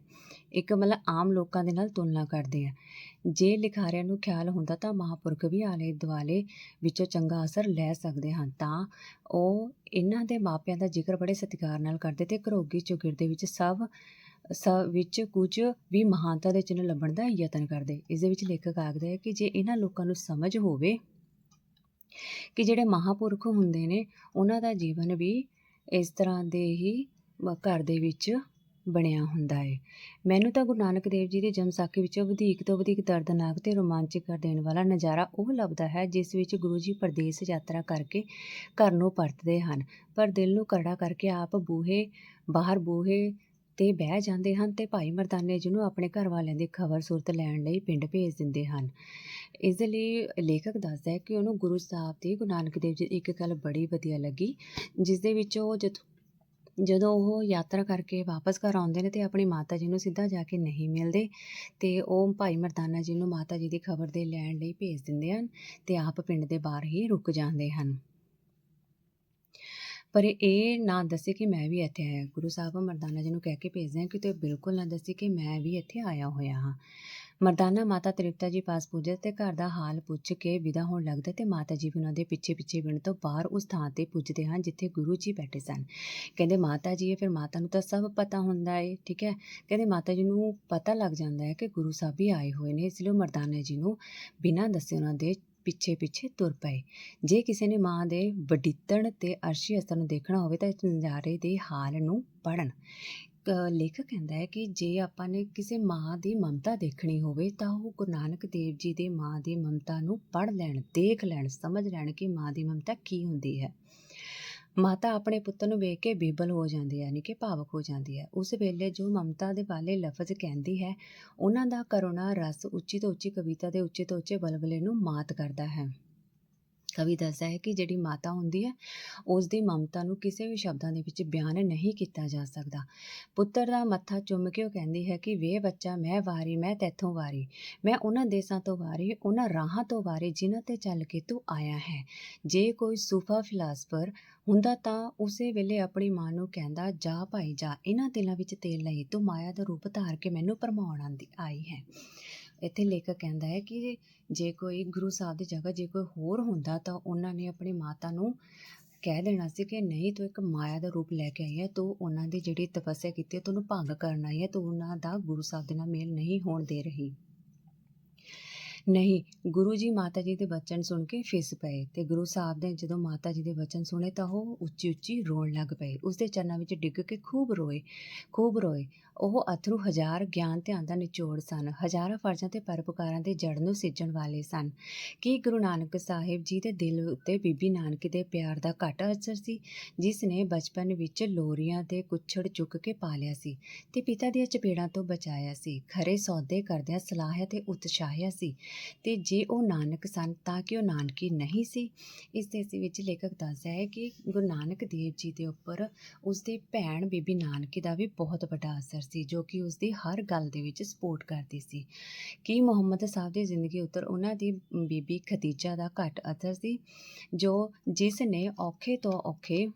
S1: ਇੱਕ ਮਤਲਬ ਆਮ ਲੋਕਾਂ ਦੇ ਨਾਲ ਤੁਲਨਾ ਕਰਦੇ ਆ। ਜੇ ਲਿਖਾਰਿਆਂ ਨੂੰ ਖਿਆਲ ਹੁੰਦਾ ਤਾਂ ਮਹਾਪੁਰਖ ਵੀ ਆਲੇ ਦੁਆਲੇ ਵਿੱਚੋਂ ਚੰਗਾ ਅਸਰ ਲੈ ਸਕਦੇ ਹਨ। ਤਾਂ ਉਹ ਇਹਨਾਂ ਦੇ ਮਾਪਿਆਂ ਦਾ ਜ਼ਿਕਰ ਬੜੇ ਸਤਿਕਾਰ ਨਾਲ ਕਰਦੇ ਤੇ ਘਰੋਗੀ ਚੌਗਿਰਦੇ ਵਿੱਚ ਸਭ ਸਭ ਵਿੱਚ ਕੁਝ ਵੀ ਮਹਾਨਤਾ ਦੇ ਚਿੰਨ੍ਹ ਲੱਭਣ ਦਾ ਯਤਨ ਕਰਦੇ। ਇਸ ਦੇ ਵਿੱਚ ਲੇਖਕ ਆਖਦਾ ਹੈ ਕਿ ਜੇ ਇਹਨਾਂ ਲੋਕਾਂ ਨੂੰ ਸਮਝ ਹੋਵੇ ਕਿ ਜਿਹੜੇ ਮਹਾਪੁਰਖ ਹੁੰਦੇ ਨੇ, ਉਹਨਾਂ ਦਾ ਜੀਵਨ ਵੀ ਇਸ ਤਰ੍ਹਾਂ ਦੇ ਹੀ ਘਰ ਦੇ ਵਿੱਚ ਬਣਿਆ ਹੁੰਦਾ ਹੈ ਮੈਨੂੰ ਤਾਂ ਗੁਰੂ ਨਾਨਕ ਦੇਵ ਜੀ ਦੇ ਜਨਮ ਸਾਖੀ ਵਿੱਚੋਂ ਵਧੇਕ ਤੋਂ ਵਧੇਕ ਦਰਦਨਾਕ ਤੇ ਰੋਮਾਂਚਕ ਕਰ ਦੇਣ ਵਾਲਾ ਨਜ਼ਾਰਾ ਉਹ ਲੱਭਦਾ ਹੈ, ਜਿਸ ਵਿੱਚ ਗੁਰੂ ਜੀ ਪਰਦੇਸ ਯਾਤਰਾ ਕਰਕੇ ਘਰ ਨੂੰ ਪਰਤਦੇ ਹਨ। ਪਰ ਦਿਲ ਨੂੰ ਕਰੜਾ ਕਰਕੇ ਆਪ ਬੂਹੇ, ਬਾਹਰ ਬੂਹੇ ਤੇ ਬਹਿ ਜਾਂਦੇ ਹਨ ਤੇ ਭਾਈ ਮਰਦਾਨੇ ਜੀ ਨੂੰ ਆਪਣੇ ਘਰ ਵਾਲਿਆਂ ਦੀ ਖਬਰ ਸੁਰਤ ਲੈਣ ਲਈ ਪਿੰਡ ਭੇਜ ਦਿੰਦੇ ਹਨ। ਇਸ ਲਈ ਲੇਖਕ ਦੱਸਦਾ ਹੈ ਕਿ ਉਹਨੂੰ ਗੁਰੂ ਸਾਹਿਬ ਦੀ ਗੁਰੂ ਨਾਨਕ ਦੇਵ ਜੀ ਦੀ ਇੱਕ ਗੱਲ ਬੜੀ ਵਧੀਆ ਲੱਗੀ, ਜਿਸ ਦੇ ਵਿੱਚ ਉਹ ਜਦ, ਜਦੋਂ ਉਹ ਯਾਤਰਾ ਕਰਕੇ ਵਾਪਸ ਘਰ ਆਉਂਦੇ ਨੇ ਤੇ ਆਪਣੀ ਮਾਤਾ ਜੀ ਨੂੰ ਸਿੱਧਾ ਜਾ ਕੇ ਨਹੀਂ ਮਿਲਦੇ, ਤੇ ਉਹ ਭਾਈ ਮਰਦਾਨਾ ਜੀ ਨੂੰ ਮਾਤਾ ਜੀ ਦੀ ਖਬਰ ਦੇ ਲੈਣ ਲਈ ਭੇਜ ਦਿੰਦੇ ਹਨ ਤੇ ਆਪ ਪਿੰਡ ਦੇ ਬਾਹਰ ਹੀ ਰੁਕ ਜਾਂਦੇ ਹਨ। ਪਰ ਇਹ ਨਾ ਦੱਸੇ ਕਿ ਮੈਂ ਵੀ ਇੱਥੇ ਆਇਆ। ਗੁਰੂ ਸਾਹਿਬ ਮਰਦਾਨਾ ਜੀ ਨੂੰ ਕਹਿ ਕੇ ਭੇਜਦੇ ਹਨ ਕਿ ਤੇ ਬਿਲਕੁਲ ਨਾ ਦੱਸੇ ਕਿ ਮੈਂ ਵੀ ਇੱਥੇ ਆਇਆ ਹੋਇਆ ਹਾਂ। ਮਰਦਾਨਾ ਮਾਤਾ ਤ੍ਰਿਪਤਾ ਜੀ ਪਾਸ ਪੁੱਜੇ ਤੇ ਘਰ ਦਾ ਹਾਲ ਪੁੱਛ ਕੇ ਵਿਦਾ ਹੋਣ ਲੱਗਦਾ ਤੇ ਮਾਤਾ ਜੀ ਵੀ ਉਹਨਾਂ ਦੇ ਪਿੱਛੇ ਪਿੱਛੇ ਵਿਣ ਤੋਂ ਬਾਹਰ ਉਸ ਥਾਂ ਤੇ ਪੁੱਜਦੇ ਹਨ ਜਿੱਥੇ ਗੁਰੂ ਜੀ ਬੈਠੇ ਸਨ। ਕਹਿੰਦੇ, ਮਾਤਾ ਜੀ, ਇਹ ਫਿਰ ਮਾਤਾ ਨੂੰ ਤਾਂ ਸਭ ਪਤਾ ਹੁੰਦਾ ਏ, ਠੀਕ ਹੈ? ਕਹਿੰਦੇ, ਮਾਤਾ ਜੀ ਨੂੰ ਪਤਾ ਲੱਗ ਜਾਂਦਾ ਹੈ ਕਿ ਗੁਰੂ ਸਾਹਿਬ ਵੀ ਆਏ ਹੋਏ ਨੇ, ਇਸ ਲਈ ਉਹ ਮਰਦਾਨੇ ਜੀ ਨੂੰ ਬਿਨਾਂ ਦੱਸੇ ਉਹਨਾਂ ਦੇ ਪਿੱਛੇ ਪਿੱਛੇ ਤੁਰ ਪਏ। ਜੇ ਕਿਸੇ ਨੇ ਮਾਂ ਦੇ ਵਡਿੱਤਣ ਤੇ ਅਰਸ਼ੀ ਅਸਰ ਨੂੰ ਦੇਖਣਾ ਹੋਵੇ ਤਾਂ ਇਸ ਨਜ਼ਾਰੇ ਦੇ ਹਾਲ ਨੂੰ ਪੜਨ ਲੇਖਕ ਕਹਿੰਦਾ ਹੈ ਕਿ ਜੇ ਆਪਾਂ ਨੇ ਕਿਸੇ ਮਾਂ ਦੀ ਮਮਤਾ ਦੇਖਣੀ ਹੋਵੇ ਤਾਂ ਉਹ ਗੁਰੂ ਨਾਨਕ ਦੇਵ ਜੀ ਦੇ ਮਾਂ ਦੀ ਮਮਤਾ ਨੂੰ ਪੜ ਲੈਣ, ਦੇਖ ਲੈਣ, ਸਮਝ ਲੈਣ ਕਿ ਮਾਂ ਦੀ ਮਮਤਾ ਕੀ ਹੁੰਦੀ ਹੈ। ਮਾਤਾ ਆਪਣੇ ਪੁੱਤ ਨੂੰ ਵੇਖ ਕੇ ਬੇਬਲ ਹੋ ਜਾਂਦੀ ਹੈ, ਯਾਨੀ ਕਿ ਭਾਵਕ ਹੋ ਜਾਂਦੀ ਹੈ। ਉਸ ਵੇਲੇ ਜੋ ਮਮਤਾ ਦੇ ਬਾਲੇ ਲਫ਼ਜ਼ ਕਹਿੰਦੀ ਹੈ, ਉਹਨਾਂ ਦਾ ਕਰੁਣਾ ਰਸ ਉੱਚੀ ਤੋਂ ਉੱਚੀ ਕਵਿਤਾ ਦੇ ਉੱਚੇ ਤੋਂ ਉੱਚੇ ਬਲਬਲੇ ਨੂੰ ਮਾਤ ਕਰਦਾ ਹੈ। ਕਵੀ ਦੱਸਦਾ ਹੈ ਕਿ ਜਿਹੜੀ ਮਾਤਾ ਹੁੰਦੀ ਹੈ ਉਸ ਦੀ ਮਮਤਾ ਨੂੰ ਕਿਸੇ ਵੀ ਸ਼ਬਦਾਂ ਦੇ ਵਿੱਚ ਬਿਆਨ ਨਹੀਂ ਕੀਤਾ ਜਾ ਸਕਦਾ। ਪੁੱਤਰ ਦਾ ਮੱਥਾ ਚੁੰਮ ਕੇ ਉਹ ਕਹਿੰਦੀ ਹੈ ਕਿ ਵੇ ਬੱਚਾ, ਮੈਂ ਵਾਰੀ, ਮੈਂ ਤੈਥੋਂ ਵਾਰੀ, ਮੈਂ ਉਹਨਾਂ ਦੇਸਾਂ ਤੋਂ ਵਾਰੀ, ਉਹਨਾਂ ਰਾਹਾਂ ਤੋਂ ਵਾਰੀ ਜਿਨ੍ਹਾਂ ਤੇ ਚੱਲ ਕੇ ਤੂੰ ਆਇਆ ਹੈ। ਜੇ ਕੋਈ ਸੂਫਾ ਫਿਲਾਸਫਰ ਹੁੰਦਾ ਤਾਂ ਉਸੇ ਵੇਲੇ ਆਪਣੀ ਮਾਂ ਨੂੰ ਕਹਿੰਦਾ, ਜਾ ਭਾਈ, ਜਾ, ਇਹਨਾਂ ਤੇਲਾਂ ਵਿੱਚ ਤੇਲ ਲਈ, ਤੂੰ ਮਾਇਆ ਦਾ ਰੂਪ ਧਾਰ ਕੇ ਮੈਨੂੰ ਭਰਮਾਉਣ ਆਂਦੀ, ਆਈ ਹੈ। ਇੱਥੇ ਲੇਖਕ ਕਹਿੰਦਾ ਹੈ ਕਿ ਜੇ ਕੋਈ ਗੁਰੂ ਸਾਹਿਬ ਦੀ ਜਗ੍ਹਾ ਜੇ ਕੋਈ ਹੋਰ ਹੁੰਦਾ ਤਾਂ ਉਹਨਾਂ ਨੇ ਆਪਣੀ ਮਾਤਾ ਨੂੰ ਕਹਿ ਦੇਣਾ ਸੀ ਕਿ ਨਹੀਂ ਤੂੰ ਇੱਕ ਮਾਇਆ ਦਾ ਰੂਪ ਲੈ ਕੇ ਆਈ ਹੈ, ਤੂੰ ਉਹਨਾਂ ਦੀ ਜਿਹੜੀ ਤਪੱਸਿਆ ਕੀਤੀ ਹੈ, ਤੂੰ ਭੰਗ ਕਰਨ ਆਈ ਹੈ, ਤੂੰ ਉਹਨਾਂ ਦਾ ਗੁਰੂ ਸਾਹਿਬ ਦੇ ਨਾਲ ਮੇਲ ਨਹੀਂ ਹੋਣ ਦੇ ਰਹੀ। ਨਹੀਂ, ਗੁਰੂ ਜੀ ਮਾਤਾ ਜੀ ਦੇ ਬਚਨ ਸੁਣ ਕੇ ਫਿਸ ਪਏ ਤੇ ਗੁਰੂ ਸਾਹਿਬ ਨੇ ਜਦੋਂ ਮਾਤਾ ਜੀ ਦੇ ਬਚਨ ਸੁਣੇ ਤਾਂ ਉਹ ਉੱਚੀ ਉੱਚੀ ਰੋਣ ਲੱਗ ਪਏ। ਉਸ ਦੇ ਚਰਨਾਂ ਵਿੱਚ ਡਿੱਗ ਕੇ ਖੂਬ ਰੋਏ ਖੂਬ ਰੋਏ। ਉਹ ਅਥਰੂ ਹਜ਼ਾਰ ਗਿਆਨ ਧਿਆਨ ਦਾ ਨਿਚੋੜ ਸਨ, ਹਜ਼ਾਰਾਂ ਫਰਜ਼ਾਂ ਤੇ ਪਰਪਕਾਰਾਂ ਦੇ ਜੜ ਨੂੰ ਸਿੱਜਣ ਵਾਲੇ ਸਨ। ਕੀ ਗੁਰੂ ਨਾਨਕ ਸਾਹਿਬ ਜੀ ਦੇ ਦਿਲ ਉੱਤੇ ਬੀਬੀ ਨਾਨਕੀ ਦੇ ਪਿਆਰ ਦਾ ਘੱਟ ਅਸਰ ਸੀ, ਜਿਸ ਨੇ ਬਚਪਨ ਵਿੱਚ ਲੋਰੀਆਂ ਦੇ ਕੁੱਛੜ ਚੁੱਕ ਕੇ ਪਾਲਿਆ ਸੀ ਤੇ ਪਿਤਾ ਦੀਆਂ ਚਪੇੜਾਂ ਤੋਂ ਬਚਾਇਆ ਸੀ, ਖਰੇ ਸੌਦੇ ਕਰਦਿਆਂ ਸਲਾਹਿਆ ਤੇ ਉਤਸ਼ਾਹਿਆ ਸੀ ਤੇ ਜੇ ਉਹ ਨਾਨਕ ਸਨ ਤਾਂ ਕਿ ਉਹ ਨਾਨਕੀ ਨਹੀਂ ਸੀ। ਇਸ ਦੇ ਇਸ ਵਿੱਚ ਲੇਖਕ ਦੱਸਦਾ ਹੈ ਕਿ ਗੁਰੂ ਨਾਨਕ ਦੇਵ ਜੀ ਦੇ ਉੱਪਰ ਉਸ ਦੀ ਭੈਣ ਬੀਬੀ ਨਾਨਕੀ ਦਾ ਵੀ ਬਹੁਤ ਵੱਡਾ ਅਸਰ ਸੀ, ਜੋ ਕਿ ਉਸ ਦੀ ਹਰ ਗੱਲ ਦੇ ਵਿੱਚ ਸਪੋਰਟ ਕਰਦੀ ਸੀ। ਕਿ ਮੁਹੰਮਦ ਸਾਹਿਬ ਦੀ ਜ਼ਿੰਦਗੀ ਉੱਤਰ ਉਹਨਾਂ ਦੀ ਬੀਬੀ ਖਦੀਜਾ ਦਾ ਘੱਟ ਅਸਰ ਸੀ, ਜੋ ਜਿਸ ਨੇ ਔਖੇ ਤੋਂ ਔਖੇ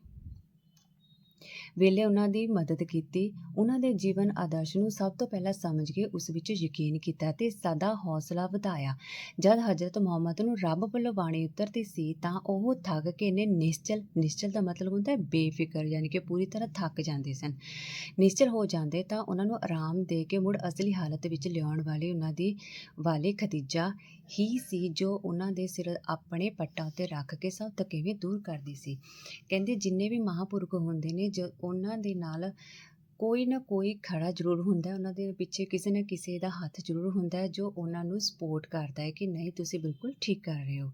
S1: ਵੇਲੇ ਉਹਨਾਂ ਦੀ ਮਦਦ ਕੀਤੀ, ਉਹਨਾਂ ਦੇ ਜੀਵਨ ਆਦਰਸ਼ ਨੂੰ ਸਭ ਤੋਂ ਪਹਿਲਾਂ ਸਮਝ ਕੇ ਉਸ ਵਿੱਚ ਯਕੀਨ ਕੀਤਾ ਤੇ ਸਦਾ ਹੌਸਲਾ ਵਧਾਇਆ। ਜਦ ਹਜ਼ਰਤ ਮੁਹੰਮਦ ਨੂੰ ਰੱਬ ਵੱਲੋਂ ਬਾਣੀ ਉਤਰਦੀ ਸੀ, ਤਾਂ ਉਹ ਥੱਕ ਕੇ ਨੇ ਨਿਸ਼ਚਲ ਨਿਸ਼ਚਲ ਦਾ ਮਤਲਬ ਹੁੰਦਾ ਹੈ ਬੇਫਿਕਰ, ਯਾਨੀ ਕਿ ਪੂਰੀ ਤਰ੍ਹਾਂ ਥੱਕ ਜਾਂਦੇ ਸਨ। ਨਿਸ਼ਚਲ ਹੋ ਜਾਂਦੇ ਤਾਂ ਉਹਨਾਂ ਨੂੰ ਆਰਾਮ ਦੇ ਕੇ ਮੁੜ ਅਸਲੀ ਹਾਲਤ ਵਿੱਚ ਲਿਆਉਣ ਵਾਲੀ ਉਹਨਾਂ ਦੀ ਵਾਲੀ ਖਦੀਜਾ ਹੀ ਸੀ ਜੋ ਉਹਨਾਂ ਦੇ ਸਿਰ ਆਪਣੇ ਪੱਟਾਂ ਉੱਤੇ ਰੱਖ ਕੇ ਸਭ ਤਕੇਵੇਂ ਦੂਰ ਕਰਦੀ ਸੀ। ਕਹਿੰਦੇ ਜਿੰਨੇ ਵੀ ਮਹਾਂਪੁਰਖ ਹੁੰਦੇ ਨੇ, ਜੋ ਉਹਨਾਂ ਦੇ ਨਾਲ ਕੋਈ ਨਾ ਕੋਈ ਖੜਾ ਜ਼ਰੂਰ ਹੁੰਦਾ ਉਹਨਾਂ ਦੇ ਪਿੱਛੇ ਕਿਸੇ ਨਾ ਕਿਸੇ ਦਾ ਹੱਥ ਜ਼ਰੂਰ ਹੁੰਦਾ ਹੈ, ਜੋ ਉਹਨਾਂ ਨੂੰ ਸਪੋਰਟ ਕਰਦਾ ਹੈ ਕਿ ਨਹੀਂ, ਤੁਸੀਂ ਬਿਲਕੁਲ ਠੀਕ ਕਰ ਰਹੇ ਹੋ।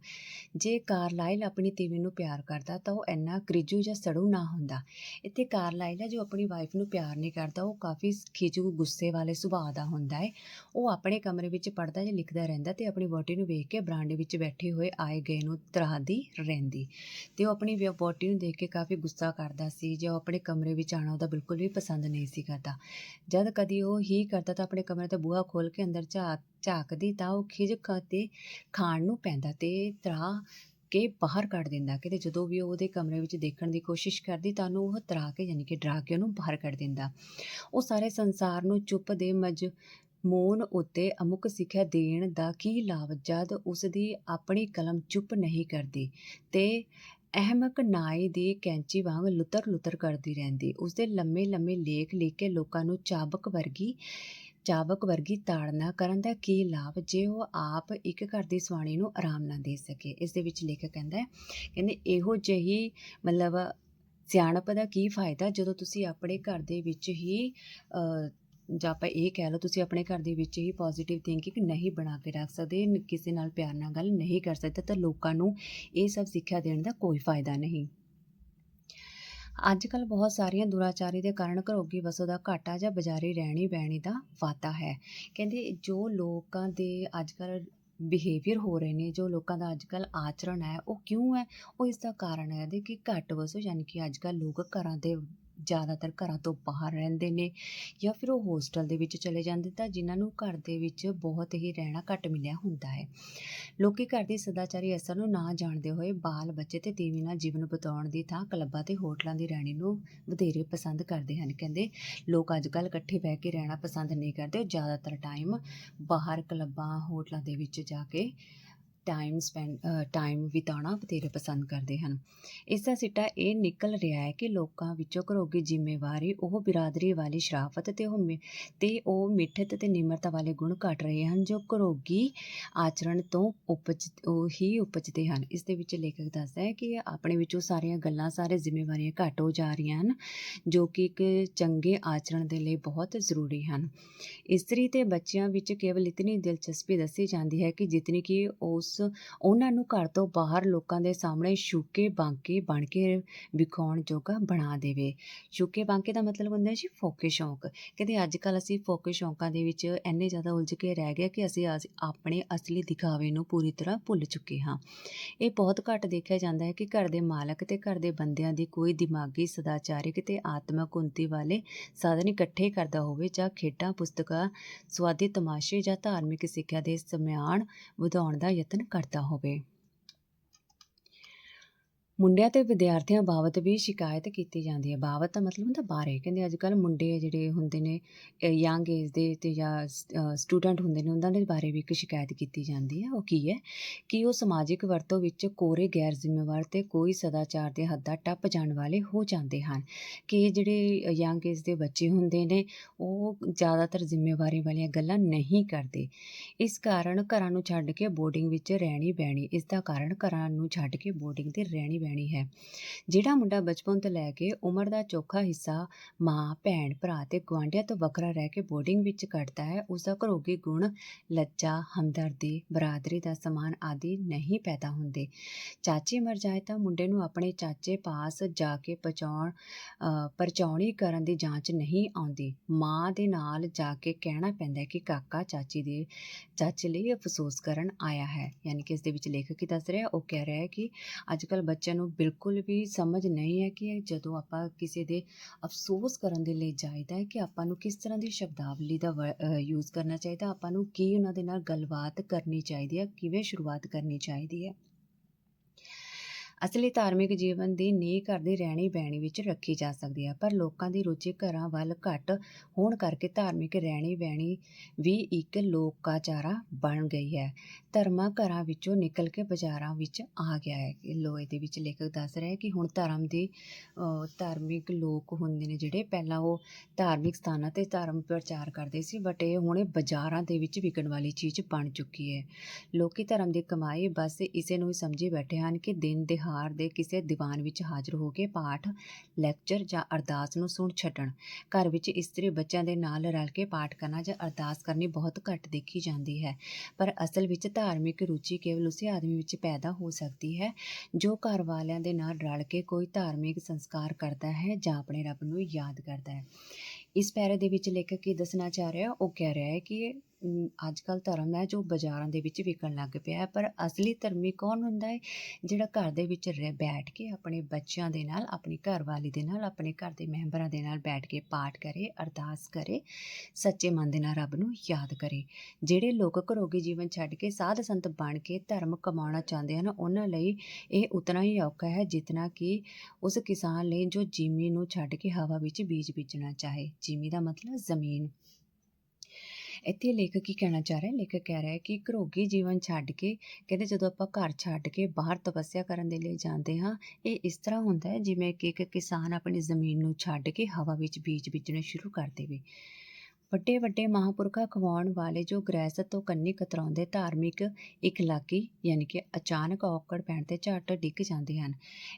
S1: ਜੇ ਕਾਰਲਾਈਲ ਆਪਣੀ ਤੀਵੀ ਨੂੰ ਪਿਆਰ ਕਰਦਾ, ਤਾਂ ਉਹ ਇੰਨਾ ਕ੍ਰਿਜੂ ਜਾਂ ਸੜੂ ਨਾ ਹੁੰਦਾ। ਇੱਥੇ ਕਾਰਲਾਈਲ ਹੈ, ਜੋ ਆਪਣੀ ਵਾਈਫ ਨੂੰ ਪਿਆਰ ਨਹੀਂ ਕਰਦਾ, ਉਹ ਕਾਫੀ ਖਿਜੂ ਗੁੱਸੇ ਵਾਲੇ ਸੁਭਾਅ ਦਾ ਹੁੰਦਾ ਹੈ। ਉਹ ਆਪਣੇ ਕਮਰੇ ਵਿੱਚ ਪੜਦਾ ਜਾਂ ਲਿਖਦਾ ਰਹਿੰਦਾ ਤੇ ਆਪਣੀ ਬੋਟੀ ਨੂੰ ਵੇਖ ਕੇ ਬਰਾਂਡੇ ਵਿੱਚ ਬੈਠੇ ਹੋਏ ਆਏ ਗਏ ਨੂੰ ਤਰਾਹਦੀ ਰਹਿੰਦੀ। ਤੇ ਉਹ ਆਪਣੀ ਬੋਟੀ ਨੂੰ ਦੇਖ ਕੇ ਕਾਫੀ ਗੁੱਸਾ ਕਰਦਾ ਸੀ, ਜੇ ਉਹ ਆਪਣੇ ਕਮਰੇ ਵਿੱਚ ਆਣਾ ਉਹਦਾ ਬਿਲਕੁਲ ਵੀ ਪਸੰਦ ਨਹੀਂ ਸੀ ਕਰਦਾ। ਜਦ ਕਦੀ ਉਹ ਹੀ ਕਰਦਾ ਤਾਂ ਆਪਣੇ ਕਮਰੇ ਦਾ ਬੂਹਾ ਖੋਲ ਕੇ ਅੰਦਰ ਝਾਕ ਝਾਕਦੀ ਤਾਂ ਉਹ ਖਿਜਕ ਤੇ ਖਾਣ ਨੂੰ ਪੈਂਦਾ ਤੇ ਤਰਾ ਕੇ ਬਾਹਰ ਕੱਢ ਦਿੰਦਾ। ਕਿ ਜਦੋਂ ਵੀ ਉਹਦੇ ਕਮਰੇ ਵਿੱਚ ਦੇਖਣ ਦੀ ਕੋਸ਼ਿਸ਼ ਕਰਦੀ ਤਾਂ ਉਹਨੂੰ ਉਹ ਤਰਾ ਕੇ ਯਾਨੀ ਕਿ ਡਰਾ ਕੇ ਉਹਨੂੰ ਬਾਹਰ ਕੱਢ ਦਿੰਦਾ। ਉਹ ਸਾਰੇ ਸੰਸਾਰ ਨੂੰ ਚੁੱਪ ਦੇ ਮਜ ਮੋਨ ਉੱਤੇ ਅਮੁਕ ਸਿੱਖਿਆ ਦੇਣ ਦਾ ਕੀ ਲਾਭ ਜਦ ਉਸ ਦੀ ਆਪਣੀ ਕਲਮ ਚੁੱਪ ਨਹੀਂ ਕਰਦੀ ਤੇ ਅਹਿਮਕ ਨਾਈ ਦੀ ਕੈਂਚੀ ਵਾਂਗ ਲੁੱਤਰ ਲੁੱਤਰ ਕਰਦੀ ਰਹਿੰਦੀ। ਉਸਦੇ ਲੰਮੇ ਲੰਮੇ ਲੇਖ ਲਿਖ ਕੇ ਲੋਕਾਂ ਨੂੰ ਚਾਬਕ ਵਰਗੀ ਚਾਬਕ ਵਰਗੀ ਤਾੜਨਾ ਕਰਨ ਦਾ ਕੀ ਲਾਭ? ਜੇ ਉਹ ਆਪ ਇੱਕ ਘਰ ਦੀ ਸੁਆਣੀ ਨੂੰ ਆਰਾਮ ਨਾ ਦੇ ਸਕੇ। ਇਸ ਦੇ ਵਿੱਚ ਲੇਖਕ ਕਹਿੰਦਾ ਹੈ, ਕਹਿੰਦੇ, ਇਹੋ ਜਿਹੀ ਮਤਲਬ ਸਿਆਣਪ ਦਾ ਕੀ ਫਾਇਦਾ ਜਦੋਂ ਤੁਸੀਂ ਆਪਣੇ ਘਰ ਦੇ ਵਿੱਚ ਹੀ ਜਾਂ ਆਪਾਂ ਇਹ ਕਹਿ ਲਓ, ਤੁਸੀਂ ਆਪਣੇ ਘਰ ਦੇ ਵਿੱਚ ਹੀ ਪੋਜ਼ਿਟਿਵ ਥਿੰਕਿੰਗ ਨਹੀਂ ਬਣਾ ਕੇ ਰੱਖ ਸਕਦੇ ਕਿਸੇ ਨਾਲ ਪਿਆਰ ਨਾਲ ਗੱਲ ਨਹੀਂ ਕਰ ਸਕਦੇ, ਤਾਂ ਲੋਕਾਂ ਨੂੰ ਇਹ ਸਭ ਸਿੱਖਿਆ ਦੇਣ ਦਾ ਕੋਈ ਫਾਇਦਾ ਨਹੀਂ। ਅੱਜ ਕੱਲ ਬਹੁਤ ਸਾਰੀਆਂ ਦੁਰਾਚਾਰੀ ਦੇ ਕਾਰਨ ਘਰੋਗੀ ਵਸੋਂ ਦਾ ਘਾਟਾ ਜਾਂ ਬਾਜ਼ਾਰੀ ਰਹਿਣੀ ਬਹਿਣੀ ਦਾ ਵਾਤਾ ਹੈ। ਕਹਿੰਦੇ ਜੋ ਲੋਕਾਂ ਦੇ ਅੱਜ ਕੱਲ ਬਿਹੇਵੀਅਰ ਹੋ ਰਹੇ ਨੇ, ਜੋ ਲੋਕਾਂ ਦਾ ਅੱਜ ਕੱਲ ਆਚਰਣ ਹੈ, ਉਹ ਕਿਉਂ ਹੈ? ਉਹ ਇਸ ਦਾ ਕਾਰਨ ਹੈ ਦੇ ਕਿ ਘੱਟ ਵਸੋਂ, ਯਾਨੀ ਕਿ ਅੱਜ ਕੱਲ ਲੋਕ ਘਰਾਂ ਦੇ ਜ਼ਿਆਦਾਤਰ ਘਰਾਂ ਤੋਂ ਬਾਹਰ ਰਹਿੰਦੇ ਨੇ ਜਾਂ ਫਿਰ ਉਹ ਹੋਸਟਲ ਦੇ ਵਿੱਚ ਚਲੇ ਜਾਂਦੇ ਤਾਂ ਜਿਨ੍ਹਾਂ ਨੂੰ ਘਰ ਦੇ ਵਿੱਚ ਬਹੁਤ ਹੀ ਰਹਿਣਾ ਘੱਟ ਮਿਲਿਆ ਹੁੰਦਾ ਹੈ। ਲੋਕੀ ਘਰ ਦੀ ਸਦਾਚਾਰੀ ਅਸਰ ਨੂੰ ਨਾ ਜਾਣਦੇ ਹੋਏ ਬਾਲ ਬੱਚੇ ਤੇ ਤੀਵੀਂ ਨਾਲ ਜੀਵਨ ਬਿਤਾਉਣ ਦੀ ਥਾਂ ਕਲੱਬਾਂ ਤੇ ਹੋਟਲਾਂ ਦੀ ਰਹਿਣੀ ਨੂੰ ਵਧੇਰੇ ਪਸੰਦ ਕਰਦੇ ਹਨ। ਕਹਿੰਦੇ, ਲੋਕ ਅੱਜ ਕੱਲ੍ਹ ਇਕੱਠੇ ਬਹਿ ਕੇ ਰਹਿਣਾ ਪਸੰਦ ਨਹੀਂ ਕਰਦੇ। ਉਹ ਜ਼ਿਆਦਾਤਰ ਟਾਈਮ ਬਾਹਰ ਕਲੱਬਾਂ, ਹੋਟਲਾਂ ਦੇ ਵਿੱਚ ਜਾ ਕੇ ਟਾਈਮ ਸਪੈਂਡ ਟਾਈਮ ਬਿਤਾਉਣਾ ਵਧੇਰੇ ਪਸੰਦ ਕਰਦੇ ਹਨ। ਇਸ ਦਾ ਸਿੱਟਾ ਇਹ ਨਿਕਲ ਰਿਹਾ ਹੈ ਕਿ ਲੋਕਾਂ ਵਿੱਚੋਂ ਘਰੋਗੀ ਜ਼ਿੰਮੇਵਾਰੀ, ਉਹ ਬਿਰਾਦਰੀ ਵਾਲੀ ਸ਼ਰਾਫਤ ਤੇ ਉਹ ਮਿ- ਤੇ ਉਹ ਮਿੱਠਤ ਤੇ ਨਿਮਰਤਾ ਵਾਲੇ ਗੁਣ ਘਟ ਰਹੇ ਹਨ, ਜੋ ਘਰੋਗੀ ਆਚਰਣ ਤੋਂ ਉਪਜ, ਉਹ ਹੀ ਉਪਜਦੇ ਹਨ। ਇਸ ਦੇ ਵਿੱਚ ਲੇਖਕ ਦੱਸਦਾ ਹੈ ਕਿ ਆਪਣੇ ਵਿੱਚੋਂ ਸਾਰੀਆਂ ਗੱਲਾਂ, ਸਾਰੇ ਜ਼ਿੰਮੇਵਾਰੀਆਂ ਘੱਟ ਹੋ ਜਾ ਰਹੀਆਂ ਹਨ, ਜੋ ਕਿ ਇੱਕ ਚੰਗੇ ਆਚਰਣ ਦੇ ਲਈ ਬਹੁਤ ਜ਼ਰੂਰੀ ਹਨ। ਇਸਤਰੀ ਤੇ ਬੱਚਿਆਂ ਵਿੱਚ ਕੇਵਲ ਇਤਨੀ ਦਿਲਚਸਪੀ ਦੱਸੀ ਜਾਂਦੀ ਹੈ ਕਿ ਜਿਤਨੀ ਕਿ ਉਸ ਉਹਨਾਂ ਨੂੰ ਘਰ ਤੋਂ ਬਾਹਰ ਲੋਕਾਂ ਦੇ ਸਾਹਮਣੇ ਸ਼ੂਕੇ ਬਾਂਕੇ ਬਣ ਕੇ ਵਿਖਾਉਣ ਜੋਗਾ ਬਣਾ ਦੇਵੇ। ਸ਼ੂਕੇ ਬਾਂਕੇ ਦਾ ਮਤਲਬ ਹੁੰਦਾ ਹੈ ਜੀ ਫੋਕੇ ਸ਼ੌਂਕ। ਕਹਿੰਦੇ ਅੱਜ ਕੱਲ ਅਸੀਂ ਫੋਕੇ ਸ਼ੌਂਕਾਂ ਦੇ ਵਿੱਚ ਇੰਨੇ ਜ਼ਿਆਦਾ ਉਲਝ ਕੇ ਰਹਿ ਗਏ ਕਿ ਅਸੀਂ ਅਸ- ਆਪਣੇ ਅਸਲੀ ਦਿਖਾਵੇ ਨੂੰ ਪੂਰੀ ਤਰ੍ਹਾਂ ਭੁੱਲ ਚੁੱਕੇ ਹਾਂ। ਇਹ ਬਹੁਤ ਘੱਟ ਦੇਖਿਆ ਜਾਂਦਾ ਹੈ ਕਿ ਘਰ ਦੇ ਮਾਲਕ ਤੇ ਘਰ ਦੇ ਬੰਦਿਆਂ ਦੀ ਕੋਈ ਦਿਮਾਗੀ, ਸਦਾਚਾਰਿਕ ਤੇ ਆਤਮਕ ਉਨਤੀ ਵਾਲੇ ਸਾਧਨ ਇਕੱਠੇ ਕਰਦਾ ਹੋਵੇ ਜਾਂ ਖੇਡਾਂ, ਪੁਸਤਕਾਂ, ਸਵਾਦੀ, ਤਮਾਸ਼ੇ ਜਾਂ ਧਾਰਮਿਕ ਸਿੱਖਿਆ ਦੇ ਸਮਿਆਨ ਵਧਾਉਣ ਦਾ ਯਤਨ ਕਰਦਾ ਹੋਵੇ। ਮੁੰਡਿਆਂ ਤੇ ਵਿਦਿਆਰਥੀਆਂ ਬਾਬਤ ਵੀ ਸ਼ਿਕਾਇਤ ਕੀਤੀ ਜਾਂਦੀ ਹੈ। ਬਾਬਤ ਦਾ ਮਤਲਬ ਹੁੰਦਾ ਬਾਰੇ ਕਹਿੰਦੇ ਅੱਜ ਕੱਲ ਮੁੰਡੇ ਜਿਹੜੇ ਹੁੰਦੇ ਨੇ ਯੰਗ ਏਜ ਦੇ ਤੇ ਜਾਂ ਸਟੂਡੈਂਟ ਹੁੰਦੇ ਨੇ, ਉਹਨਾਂ ਦੇ ਬਾਰੇ ਵੀ ਇੱਕ ਸ਼ਿਕਾਇਤ ਕੀਤੀ ਜਾਂਦੀ ਹੈ। ਉਹ ਕੀ ਹੈ? ਕਿ ਉਹ ਸਮਾਜਿਕ ਵਰਤੋਂ ਵਿੱਚ ਕੋਰੇ ਗੈਰ ਜ਼ਿੰਮੇਵਾਰ ਤੇ ਕੋਈ ਸਦਾਚਾਰ ਦੇ ਹੱਦਾਂ ਟੱਪ ਜਾਣ ਵਾਲੇ ਹੋ ਜਾਂਦੇ ਹਨ। ਕਿ ਜਿਹੜੇ ਯੰਗ ਏਜ ਦੇ ਬੱਚੇ ਹੁੰਦੇ ਨੇ, ਉਹ ਜ਼ਿਆਦਾਤਰ ਜ਼ਿੰਮੇਵਾਰੀ ਵਾਲੀਆਂ ਗੱਲਾਂ ਨਹੀਂ ਕਰਦੇ। ਇਸ ਕਾਰਨ ਘਰਾਂ ਨੂੰ ਛੱਡ ਕੇ ਬੋਰਡਿੰਗ ਵਿੱਚ ਰਹਿਣੀ ਪੈਣੀ। ਇਸ ਦਾ ਕਾਰਨ ਘਰਾਂ ਨੂੰ ਛੱਡ ਕੇ ਬੋਰਡਿੰਗ ਤੇ ਰਹਿਣੀ ਪੈਣੀ ਹੈ। ਜਿਹੜਾ ਮੁੰਡਾ ਬਚਪਨ ਤੋਂ ਲੈ ਕੇ ਉਮਰ ਦਾ ਚੋਖਾ ਹਿੱਸਾ ਮਾਂ, ਭੈਣ, ਭਰਾ ਤੇ ਗੁਆਂਢੀਆਂ ਤੋਂ ਵੱਖਰਾ ਰਹਿ ਕੇ ਬੋਰਡਿੰਗ ਵਿੱਚ ਕੱਟਦਾ ਹੈ ਉਸ ਦਾ ਘਰੋਗੀ ਗੁਣ ਲੱਜਾ ਹਮਦਰਦੀ, ਬਰਾਦਰੀ ਦਾ ਸਮਾਨ ਆਦਿ ਨਹੀਂ ਪੈਦਾ ਹੁੰਦੇ। ਚਾਚੀ ਮਰ ਜਾਏ ਤਾਂ ਮੁੰਡੇ ਨੂੰ ਆਪਣੇ ਚਾਚੇ ਪਾਸ ਜਾ ਕੇ ਪਹੁੰਚਾਉਣ ਪਰਚਾਉਣੀ ਕਰਨ ਦੀ ਜਾਂਚ ਨਹੀਂ ਆਉਂਦੀ। ਮਾਂ ਦੇ ਨਾਲ ਜਾ ਕੇ ਕਹਿਣਾ ਪੈਂਦਾ ਕਿ ਕਾਕਾ ਚਾਚੀ ਦੇ, ਚਾਚੇ ਲਈ ਅਫਸੋਸ ਕਰਨ ਆਇਆ ਹੈ। ਯਾਨੀ ਕਿ ਇਸ ਦੇ ਵਿੱਚ ਲੇਖਕ ਕੀ ਦੱਸ ਰਿਹਾ ਉਹ ਕਹਿ ਰਿਹਾ ਹੈ ਕਿ ਅੱਜ ਕੱਲ ਬੱਚਿਆਂ ਨੂੰ ਬਿਲਕੁਲ ਵੀ ਸਮਝ ਨਹੀਂ ਹੈ ਕਿ ਜਦੋਂ ਆਪਾਂ ਕਿਸੇ ਦੇ ਅਫਸੋਸ ਕਰਨ ਦੇ ਲਈ ਜਾਈਦਾ ਹੈ ਕਿ ਆਪਾਂ ਨੂੰ ਕਿਸ ਤਰ੍ਹਾਂ ਦੀ ਸ਼ਬਦਾਵਲੀ ਦਾ ਯੂਜ਼ ਕਰਨਾ ਚਾਹੀਦਾ, ਆਪਾਂ ਨੂੰ ਕੀ ਉਹਨਾਂ ਦੇ ਨਾਲ ਗੱਲਬਾਤ ਕਰਨੀ ਚਾਹੀਦੀ ਹੈ, ਕਿਵੇਂ ਸ਼ੁਰੂਆਤ ਕਰਨੀ ਚਾਹੀਦੀ ਹੈ। ਅਸਲੀ ਧਾਰਮਿਕ ਜੀਵਨ ਦੀ ਨੀਂਹ ਘਰ ਦੀ ਰਹਿਣੀ ਬਹਿਣੀ ਵਿੱਚ ਰੱਖੀ ਜਾ ਸਕਦੀ ਹੈ, ਪਰ ਲੋਕਾਂ ਦੀ ਰੁਚੀ ਘਰਾਂ ਵੱਲ ਘੱਟ ਹੋਣ ਕਰਕੇ ਧਾਰਮਿਕ ਰਹਿਣੀ ਬਹਿਣੀ ਵੀ ਇੱਕ ਲੋਕਾਚਾਰਾ ਬਣ ਗਈ ਹੈ। ਧਰਮਾਂ ਘਰਾਂ ਵਿੱਚੋਂ ਨਿਕਲ ਕੇ ਬਾਜ਼ਾਰਾਂ ਵਿੱਚ ਆ ਗਿਆ ਹੈ। ਇਹ ਲੋਏ ਦੇ ਵਿੱਚ ਲੇਖਕ ਦੱਸ ਰਿਹਾ ਹੈ ਕਿ ਹੁਣ ਧਰਮ ਦੀ ਧਾਰਮਿਕ ਲੋਕ ਹੁੰਦੇ ਨੇ ਜਿਹੜੇ ਪਹਿਲਾਂ ਉਹ ਧਾਰਮਿਕ ਸਥਾਨਾਂ ਤੇ ਧਰਮ ਪ੍ਰਚਾਰ ਕਰਦੇ ਸੀ ਬਟ ਇਹ ਹੁਣ ਬਾਜ਼ਾਰਾਂ ਦੇ ਵਿੱਚ ਵਿਕਣ ਵਾਲੀ ਚੀਜ਼ ਬਣ ਚੁੱਕੀ ਹੈ। ਲੋਕੀ ਧਰਮ ਦੀ ਕਮਾਈ ਬਸ ਇਸੇ ਨੂੰ ਹੀ ਸਮਝੀ ਬੈਠੇ ਹਨ ਕਿ ਦਿਨ ਦੇ ਦਿਹਾੜ ਦੇ ਕਿਸੇ ਦੀਵਾਨ ਵਿੱਚ ਹਾਜ਼ਰ ਹੋ ਕੇ ਪਾਠ, ਲੈਕਚਰ ਜਾਂ ਅਰਦਾਸ ਨੂੰ ਸੁਣ ਛੱਡਣ। ਘਰ ਵਿੱਚ ਇਸਤਰੀ ਬੱਚਿਆਂ ਦੇ ਨਾਲ ਰਲ ਕੇ ਪਾਠ ਕਰਨਾ ਜਾਂ ਅਰਦਾਸ ਕਰਨੀ ਬਹੁਤ ਘੱਟ ਦੇਖੀ ਜਾਂਦੀ ਹੈ, ਪਰ ਅਸਲ ਵਿੱਚ ਧਾਰਮਿਕ ਰੁਚੀ ਕੇਵਲ ਉਸੇ ਆਦਮੀ ਵਿੱਚ ਪੈਦਾ ਹੋ ਸਕਦੀ ਹੈ, ਜੋ ਘਰ ਵਾਲਿਆਂ ਦੇ ਨਾਲ ਰਲ ਕੇ ਕੋਈ ਧਾਰਮਿਕ ਸੰਸਕਾਰ ਕਰਦਾ ਹੈ ਜਾਂ ਆਪਣੇ ਰੱਬ ਨੂੰ ਯਾਦ ਕਰਦਾ ਹੈ। ਇਸ ਪੈਰੇ ਦੇ ਵਿੱਚ ਲੇਖਕ ਕੀ ਦੱਸਣਾ ਚਾਹ ਰਿਹਾ ਉਹ ਕਹਿ ਰਿਹਾ ਹੈ ਕਿ ਅੱਜ ਕੱਲ ਧਰਮ ਹੈ ਜੋ ਬਾਜ਼ਾਰਾਂ ਦੇ ਵਿੱਚ ਵਿਕਣ ਲੱਗ ਪਿਆ ਹੈ, ਪਰ ਅਸਲੀ ਧਰਮੀ ਕੌਣ ਹੁੰਦਾ ਹੈ? ਜਿਹੜਾ ਘਰ ਦੇ ਵਿੱਚ ਰਹਿ, ਬੈਠ ਕੇ ਆਪਣੇ ਬੱਚਿਆਂ ਦੇ ਨਾਲ, ਆਪਣੀ ਘਰਵਾਲੀ ਦੇ ਨਾਲ, ਆਪਣੇ ਘਰ ਦੇ ਮੈਂਬਰਾਂ ਦੇ ਨਾਲ ਬੈਠ ਕੇ ਪਾਠ ਕਰੇ, ਅਰਦਾਸ ਕਰੇ, ਸੱਚੇ ਮਨ ਦੇ ਨਾਲ ਰੱਬ ਨੂੰ ਯਾਦ ਕਰੇ। ਜਿਹੜੇ ਲੋਕ ਘਰੋਗੀ ਜੀਵਨ ਛੱਡ ਕੇ ਸਾਧ ਸੰਤ ਬਣ ਕੇ ਧਰਮ ਕਮਾਉਣਾ ਚਾਹੁੰਦੇ ਹਨ, ਉਹਨਾਂ ਲਈ ਇਹ ਉਤਨਾ ਹੀ ਔਖਾ ਹੈ ਜਿਤਨਾ ਕਿ ਉਸ ਕਿਸਾਨ ਲਈ ਜੋ ਜ਼ਮੀਨ ਨੂੰ ਛੱਡ ਕੇ ਹਵਾ ਵਿੱਚ ਬੀਜ ਬੀਜਣਾ ਚਾਹੇ। ਜ਼ਮੀਨ ਦਾ ਮਤਲਬ ਜ਼ਮੀਨ। ਇੱਥੇ ਲੇਖਕ ਕੀ ਕਹਿਣਾ ਚਾਹ ਰਿਹਾ ਹੈ ਲੇਖਕ ਕਹਿ ਰਿਹਾ ਹੈ ਕਿ ਘਰੋਗੀ ਜੀਵਨ ਛੱਡ ਕੇ, ਕਹਿੰਦੇ ਜਦੋਂ ਆਪਾਂ ਘਰ ਛੱਡ ਕੇ ਬਾਹਰ ਤਪੱਸਿਆ ਕਰਨ ਦੇ ਲਈ ਜਾਂਦੇ ਹਾਂ, ਇਹ ਇਸ ਤਰ੍ਹਾਂ ਹੁੰਦਾ ਹੈ ਜਿਵੇਂ ਕਿ ਇੱਕ ਕਿਸਾਨ ਆਪਣੀ ਜ਼ਮੀਨ ਨੂੰ ਛੱਡ ਕੇ ਹਵਾ ਵਿੱਚ ਬੀਜ ਬੀਜਣੇ ਸ਼ੁਰੂ ਕਰ ਦੇਵੇ। ਵੱਡੇ ਵੱਡੇ ਮਹਾਂਪੁਰਖਾਂ ਖਵਾਉਣ ਵਾਲੇ ਜੋ ਗ੍ਰਹਿਸਤ ਤੋਂ ਕੰਨੀ ਕਤਰਾਉਂਦੇ ਧਾਰਮਿਕ ਇਖਲਾਕੀ ਯਾਨੀ ਕਿ ਅਚਾਨਕ ਔਕੜ ਪੈਣ ਤੇ ਝੱਟ ਡਿੱਗ ਜਾਂਦੇ ਹਨ।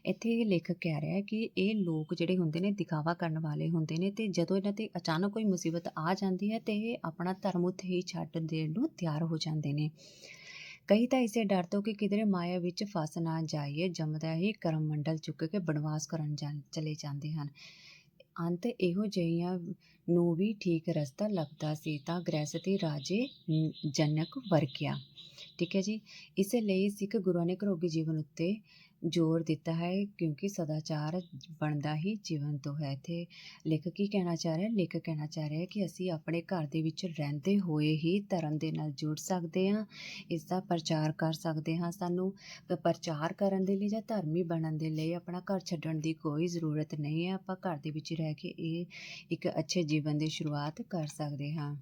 S1: ਇੱਥੇ ਇਹ ਲੇਖਕ ਕਹਿ ਰਿਹਾ ਹੈ ਕਿ ਇਹ ਲੋਕ ਜਿਹੜੇ ਹੁੰਦੇ ਨੇ, ਦਿਖਾਵਾ ਕਰਨ ਵਾਲੇ ਹੁੰਦੇ ਨੇ ਤੇ ਜਦੋਂ ਇਹਨਾਂ ਤੇ ਅਚਾਨਕ ਕੋਈ ਮੁਸੀਬਤ ਆ ਜਾਂਦੀ ਹੈ ਤੇ ਇਹ ਆਪਣਾ ਧਰਮ ਉੱਥੇ ਹੀ ਛੱਡ ਦੇਣ ਨੂੰ ਤਿਆਰ ਹੋ ਜਾਂਦੇ ਨੇ। ਕਈ ਤਾਂ ਇਸੇ ਡਰ ਤੋਂ ਕਿ ਕਿਧਰੇ ਮਾਇਆ ਵਿੱਚ ਫਸ ਨਾ ਜਾਈਏ, ਜੰਮਦਾ ਹੀ ਕਰਮ ਮੰਡਲ ਚੁੱਕ ਕੇ ਬਨਵਾਸ ਕਰਨ ਜਾਂ ਚਲੇ ਜਾਂਦੇ ਹਨ। ਅੰਤ ਇਹੋ ਜਿਹੀਆਂ ਨੂੰ ਵੀ ਠੀਕ ਰਸਤਾ ਲੱਭਦਾ ਸੀ ਤਾਂ ਗ੍ਰਹਿਸਤੀ ਰਾਜੇ ਜਨਕ ਵਰਗਿਆ ਠੀਕ ਹੈ ਜੀ? ਇਸੇ ਲਈ ਸਿੱਖ ਗੁਰੂਆਂ ਨੇ ਘਰੋਗੀ ਜੀਵਨ ਉੱਤੇ ਜ਼ੋਰ ਦਿੱਤਾ ਹੈ ਕਿਉਂਕਿ ਸਦਾਚਾਰ ਬਣਦਾ ਹੀ ਜੀਵਨ ਤੋਂ ਹੈ ਇੱਥੇ ਲੇਖਕ ਕੀ ਕਹਿਣਾ ਚਾਹ ਰਿਹਾ ਲੇਖਕ ਕਹਿਣਾ ਚਾਹ ਰਿਹਾ ਕਿ ਅਸੀਂ ਆਪਣੇ ਘਰ ਦੇ ਵਿੱਚ ਰਹਿੰਦੇ ਹੋਏ ਹੀ ਧਰਮ ਦੇ ਨਾਲ ਜੁੜ ਸਕਦੇ ਹਾਂ ਇਸ ਦਾ ਪ੍ਰਚਾਰ ਕਰ ਸਕਦੇ ਹਾਂ ਸਾਨੂੰ ਪ੍ਰਚਾਰ ਕਰਨ ਦੇ ਲਈ ਜਾਂ ਧਰਮੀ ਬਣਨ ਦੇ ਲਈ ਆਪਣਾ ਘਰ ਛੱਡਣ ਦੀ ਕੋਈ ਜ਼ਰੂਰਤ ਨਹੀਂ ਹੈ ਆਪਾਂ ਘਰ ਦੇ ਵਿੱਚ ਰਹਿ ਕੇ ਇਹ ਇੱਕ ਅੱਛੇ ਜੀਵਨ ਦੀ ਸ਼ੁਰੂਆਤ ਕਰ ਸਕਦੇ ਹਾਂ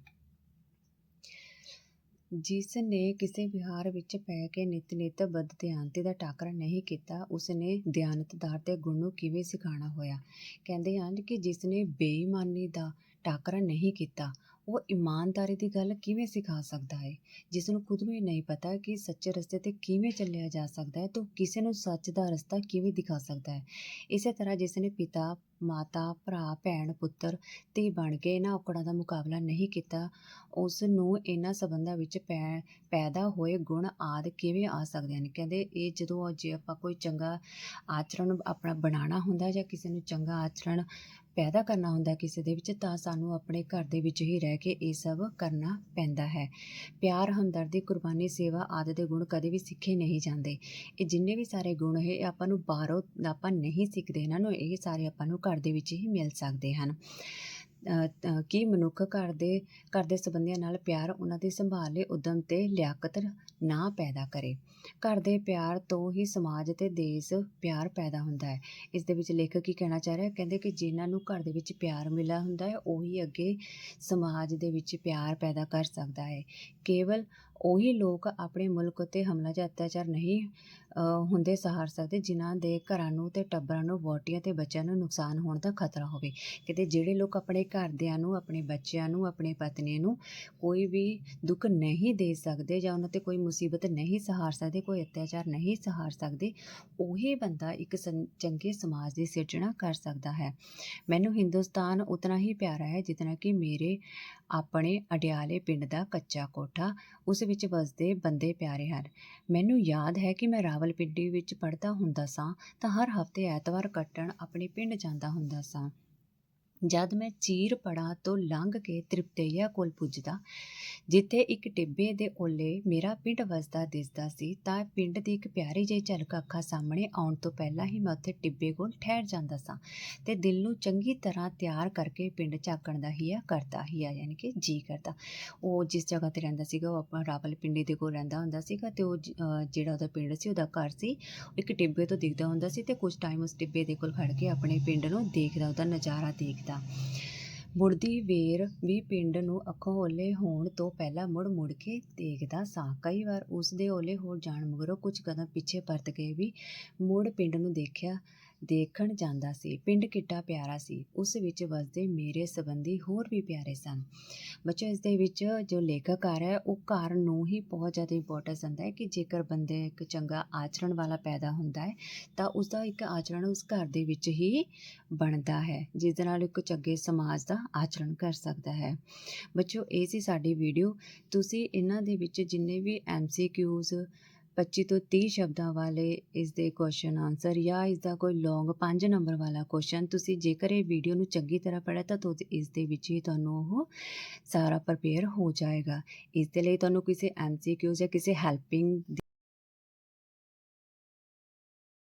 S1: ਜਿਸ ਨੇ ਕਿਸੇ ਵਿਹਾਰ ਵਿੱਚ ਪੈ ਕੇ ਨਿਤ ਨਿਤ ਬਦ-ਦਿਆਨਤੀ ਦਾ ਟਾਕਰਾ ਨਹੀਂ ਕੀਤਾ ਉਸ ਨੇ ਦਿਆਨਤਦਾਰ ਦੇ ਗੁਣ ਨੂੰ ਕਿਵੇਂ ਸਿਖਾਉਣਾ ਹੋਇਆ? ਕਹਿੰਦੇ ਹਨ ਕਿ ਜਿਸ ਨੇ ਬੇਈਮਾਨੀ ਦਾ ਟਾਕਰਾ ਨਹੀਂ ਕੀਤਾ ਉਹ ਇਮਾਨਦਾਰੀ ਦੀ ਗੱਲ ਕਿਵੇਂ ਸਿਖਾ ਸਕਦਾ ਹੈ ਜਿਸ ਨੂੰ ਖੁਦ ਨੂੰ ਹੀ ਨਹੀਂ ਪਤਾ ਕਿ ਸੱਚੇ ਰਸਤੇ ਤੇ ਕਿਵੇਂ ਚੱਲਿਆ ਜਾ ਸਕਦਾ ਹੈ ਤਾਂ ਕਿਸੇ ਨੂੰ ਸੱਚ ਦਾ ਰਸਤਾ ਕਿਵੇਂ ਦਿਖਾ ਸਕਦਾ ਹੈ ਇਸੇ ਤਰ੍ਹਾਂ ਜਿਸ ਨੇ ਪਿਤਾ, ਮਾਤਾ, ਭਰਾ, ਭੈਣ, ਪੁੱਤਰ ਤੇ ਬਣ ਕੇ ਇਹਨਾਂ ਔਕੜਾਂ ਦਾ ਮੁਕਾਬਲਾ ਨਹੀਂ ਕੀਤਾ, ਉਸ ਨੂੰ ਇਹਨਾਂ ਸਬੰਧਾਂ ਵਿੱਚ ਪੈ, ਪੈਦਾ ਹੋਏ ਗੁਣ ਆਦਿ ਕਿਵੇਂ ਆ ਸਕਦੇ ਹਨ? ਕਹਿੰਦੇ ਇਹ ਜਦੋਂ ਜੇ ਆਪਾਂ ਕੋਈ ਚੰਗਾ ਆਚਰਣ ਆਪਣਾ ਬਣਾਉਣਾ ਹੁੰਦਾ ਜਾਂ ਕਿਸੇ ਨੂੰ ਚੰਗਾ ਆਚਰਣ ਪੈਦਾ ਕਰਨਾ ਹੁੰਦਾ ਕਿਸੇ ਦੇ ਵਿੱਚ, ਤਾਂ ਸਾਨੂੰ ਆਪਣੇ ਘਰ ਦੇ ਵਿੱਚ ਹੀ ਰਹਿ ਕੇ ਇਹ ਸਭ ਕਰਨਾ ਪੈਂਦਾ ਹੈ। ਪਿਆਰ, ਹਮਦਰਦੀ, ਕੁਰਬਾਨੀ, ਸੇਵਾ ਆਦਿ ਦੇ ਗੁਣ ਕਦੇ ਵੀ ਸਿੱਖੇ ਨਹੀਂ ਜਾਂਦੇ। ਇਹ ਜਿੰਨੇ ਵੀ ਸਾਰੇ ਗੁਣ ਹੈ ਇਹ ਆਪਾਂ ਨੂੰ ਬਾਹਰੋਂ ਆਪਾਂ ਨਹੀਂ ਸਿੱਖਦੇ, ਇਹਨਾਂ ਨੂੰ ਇਹ ਸਾਰੇ ਆਪਾਂ ਨੂੰ ਘਰ ਦੇ ਵਿੱਚ ਹੀ ਮਿਲ ਸਕਦੇ ਹਨ। ਕੀ ਮਨੁੱਖ ਘਰ ਦੇ ਘਰ ਦੇ ਸੰਬੰਧੀਆਂ ਨਾਲ ਪਿਆਰ ਉਹਨਾਂ ਦੀ ਸੰਭਾਲ ਲਈ ਉਦਮ ਤੇ ਲਿਆਕਤ ਨਾ ਪੈਦਾ ਕਰੇ। ਘਰ ਦੇ ਪਿਆਰ ਤੋਂ ਹੀ ਸਮਾਜ ਅਤੇ ਦੇਸ਼ ਪਿਆਰ ਪੈਦਾ ਹੁੰਦਾ ਹੈ। ਇਸ ਦੇ ਵਿੱਚ ਲੇਖਕ ਕੀ ਕਹਿਣਾ ਚਾਹ ਰਿਹਾ? ਕਹਿੰਦੇ ਕਿ ਜਿਨ੍ਹਾਂ ਨੂੰ ਘਰ ਦੇ ਵਿੱਚ ਪਿਆਰ ਮਿਲਿਆ ਹੁੰਦਾ ਹੈ, ਉਹੀ ਅੱਗੇ ਸਮਾਜ ਦੇ ਵਿੱਚ ਪਿਆਰ ਪੈਦਾ ਕਰ ਸਕਦਾ ਹੈ। ਕੇਵਲ ਉਹੀ ਲੋਕ ਆਪਣੇ ਮੁਲਕ ਉੱਤੇ ਹਮਲਾ ਜਾਂ ਅਤਿਆਚਾਰ ਨਹੀਂ ਹੁੰਦੇ ਸਹਾਰ ਸਕਦੇ, ਜਿਨ੍ਹਾਂ ਦੇ ਘਰਾਂ ਨੂੰ ਤੇ ਟੱਬਰਾਂ ਨੂੰ ਵੋਟੀਆਂ ਤੇ ਬੱਚਿਆਂ ਨੂੰ ਨੁਕਸਾਨ ਹੋਣ ਦਾ ਖਤਰਾ ਹੋਵੇ। ਕਿਤੇ ਜਿਹੜੇ ਲੋਕ ਆਪਣੇ ਘਰਦਿਆਂ ਨੂੰ, ਆਪਣੇ ਬੱਚਿਆਂ ਨੂੰ, ਆਪਣੇ ਪਤਨੀ ਨੂੰ ਕੋਈ ਵੀ ਦੁੱਖ ਨਹੀਂ ਦੇ ਸਕਦੇ ਜਾਂ ਉਹਨਾਂ ਤੇ ਕੋਈ ਮੁਸੀਬਤ ਨਹੀਂ ਸਹਾਰ ਸਕਦੇ ਕੋਈ ਅਤਿਆਚਾਰ ਨਹੀਂ ਸਹਾਰ ਸਕਦੇ, ਉਹੀ ਬੰਦਾ ਇੱਕ ਚੰਗੇ ਸਮਾਜ ਦੀ ਸਿਰਜਣਾ ਕਰ ਸਕਦਾ ਹੈ। ਮੈਨੂੰ ਹਿੰਦੁਸਤਾਨ ਉਤਨਾ ਹੀ ਪਿਆਰਾ ਹੈ ਜਿਤਨਾ ਕਿ ਮੇਰੇ ਆਪਣੇ ਅਡਿਆਲੇ ਪਿੰਡ ਦਾ ਕੱਚਾ ਕੋਠਾ, ਉਸ ਵਿੱਚ ਵਸਦੇ ਬੰਦੇ ਪਿਆਰੇ ਹਨ। ਮੈਨੂੰ ਯਾਦ ਹੈ ਕਿ ਮੈਂ ਰਾਵਲਪਿੰਡੀ ਵਿੱਚ ਪੜ੍ਹਦਾ ਹੁੰਦਾ ਸਾਂ, ਤਾਂ ਹਰ ਹਫ਼ਤੇ ਐਤਵਾਰ ਕੱਟਣ ਆਪਣੇ ਪਿੰਡ ਜਾਂਦਾ ਹੁੰਦਾ ਸਾਂ। ਜਦ ਮੈਂ ਚੀਰ ਪੜਾ ਤੋਂ ਲੰਘ ਕੇ ਤ੍ਰਿਪਤਈਆ ਕੋਲ ਪੁੱਜਦਾ ਜਿੱਥੇ ਇੱਕ ਟਿੱਬੇ ਦੇ ਓਲੇ ਮੇਰਾ ਪਿੰਡ ਵਸਦਾ ਦਿਸਦਾ ਸੀ, ਤਾਂ ਪਿੰਡ ਦੀ ਇੱਕ ਪਿਆਰੀ ਜਿਹੀ ਝਲਕ ਅੱਖਾਂ ਸਾਹਮਣੇ ਆਉਣ ਤੋਂ ਪਹਿਲਾਂ ਹੀ ਮੈਂ ਉੱਥੇ ਟਿੱਬੇ ਕੋਲ ਠਹਿਰ ਜਾਂਦਾ ਸਾਂ ਤੇ ਦਿਲ ਨੂੰ ਚੰਗੀ ਤਰ੍ਹਾਂ ਤਿਆਰ ਕਰਕੇ ਪਿੰਡ ਝਾਕਣ ਦਾ ਹੀ ਆ ਕਰਦਾ ਹੀ ਆ ਯਾਨੀ ਕਿ ਜੀ ਕਰਦਾ। ਉਹ ਜਿਸ ਜਗ੍ਹਾ ਤੇ ਰਹਿੰਦਾ ਸੀਗਾ, ਉਹ ਆਪਣਾ ਰਾਵਲਪਿੰਡੀ ਦੇ ਕੋਲ ਰਹਿੰਦਾ ਹੁੰਦਾ ਸੀਗਾ ਤੇ ਉਹ ਜਿਹੜਾ ਉਹਦਾ ਪਿੰਡ ਸੀ, ਉਹਦਾ ਘਰ ਸੀ ਇੱਕ ਟਿੱਬੇ ਤੋਂ ਦਿਖਦਾ ਹੁੰਦਾ ਸੀ ਤੇ ਕੁਝ ਟਾਈਮ ਉਸ ਟਿੱਬੇ ਦੇ ਕੋਲ ਖੜ ਕੇ ਆਪਣੇ ਪਿੰਡ ਨੂੰ ਦੇਖਦਾ, ਉਹਦਾ ਨਜ਼ਾਰਾ ਦੇਖਦਾ। ਮੁੜਦੀ ਵੇਰ ਵੀ ਪਿੰਡ ਨੂੰ ਅੱਖੋਂ ਓਲੇ ਹੋਣ ਤੋਂ ਪਹਿਲਾਂ ਮੁੜ ਮੁੜ ਕੇ ਦੇਖਦਾ ਸਾਂ। ਕਈ ਵਾਰ ਉਸ ਦੇ ਓਲੇ ਹੋ ਜਾਣ ਮਗਰੋਂ ਕੁਝ ਕਦਮ ਪਿੱਛੇ ਪਰਤ ਕੇ ਵੀ ਮੁੜ ਪਿੰਡ ਨੂੰ ਦੇਖਿਆ ਦੇਖਣ ਜਾਂਦਾ ਸੀ। ਪਿੰਡ ਕਿੱਡਾ ਪਿਆਰਾ ਸੀ। ਉਸ ਵਿੱਚ ਵਸਦੇ ਮੇਰੇ ਸੰਬੰਧੀ ਹੋਰ ਵੀ ਪਿਆਰੇ ਸਨ। ਬੱਚੋ ਇਸ ਦੇ ਵਿੱਚ ਜੋ ਲੇਖਕ ਹੈ, ਉਹ ਘਰ ਨੂੰ ਹੀ ਬਹੁਤ ਜ਼ਿਆਦਾ ਇੰਪੋਰਟੈਂਸ ਦਿੰਦਾ ਹੈ ਕਿ ਜੇਕਰ ਬੰਦੇ ਇੱਕ ਚੰਗਾ ਆਚਰਣ ਵਾਲਾ ਪੈਦਾ ਹੁੰਦਾ ਹੈ, ਤਾਂ ਉਸ ਦਾ ਇੱਕ ਆਚਰਣ ਉਸ ਘਰ ਦੇ ਵਿੱਚ ਹੀ ਬਣਦਾ ਹੈ, ਜਿਸ ਦੇ ਨਾਲ ਇੱਕ ਚੰਗੇ ਸਮਾਜ ਦਾ ਆਚਰਣ ਕਰ ਸਕਦਾ ਹੈ। ਬੱਚੋ ਇਹ ਸੀ ਸਾਡੀ ਵੀਡੀਓ ਤੁਸੀਂ ਇਹਨਾਂ ਦੇ ਵਿੱਚ ਜਿੰਨੇ ਵੀ ਐਮਸੀਕਿਊਜ਼ 25 ਤੋਂ 30 ਸ਼ਬਦਾਂ ਵਾਲੇ ਇਸ ਦੇ ਕੁਐਸਚਨ ਆਨਸਰ ਜਾਂ ਇਸ ਦਾ ਕੋਈ ਲੌਂਗ 5 ਨੰਬਰ ਵਾਲਾ ਕੁਐਸਚਨ ਤੁਸੀਂ ਜੇਕਰ ਇਹ ਵੀਡੀਓ ਨੂੰ ਚੰਗੀ ਤਰ੍ਹਾਂ ਪੜ੍ਹਿਆ ਤਾਂ ਤੁਸੀਂ ਇਸ ਦੇ ਵਿੱਚ ਹੀ ਤੁਹਾਨੂੰ ਉਹ ਸਾਰਾ ਪ੍ਰਪੇਅਰ ਹੋ ਜਾਏਗਾ। ਇਸ ਦੇ ਲਈ ਤੁਹਾਨੂੰ ਕਿਸੇ ਐਮਸੀਕਿਊ ਜਾਂ ਕਿਸੇ ਹੈਲਪਿੰਗ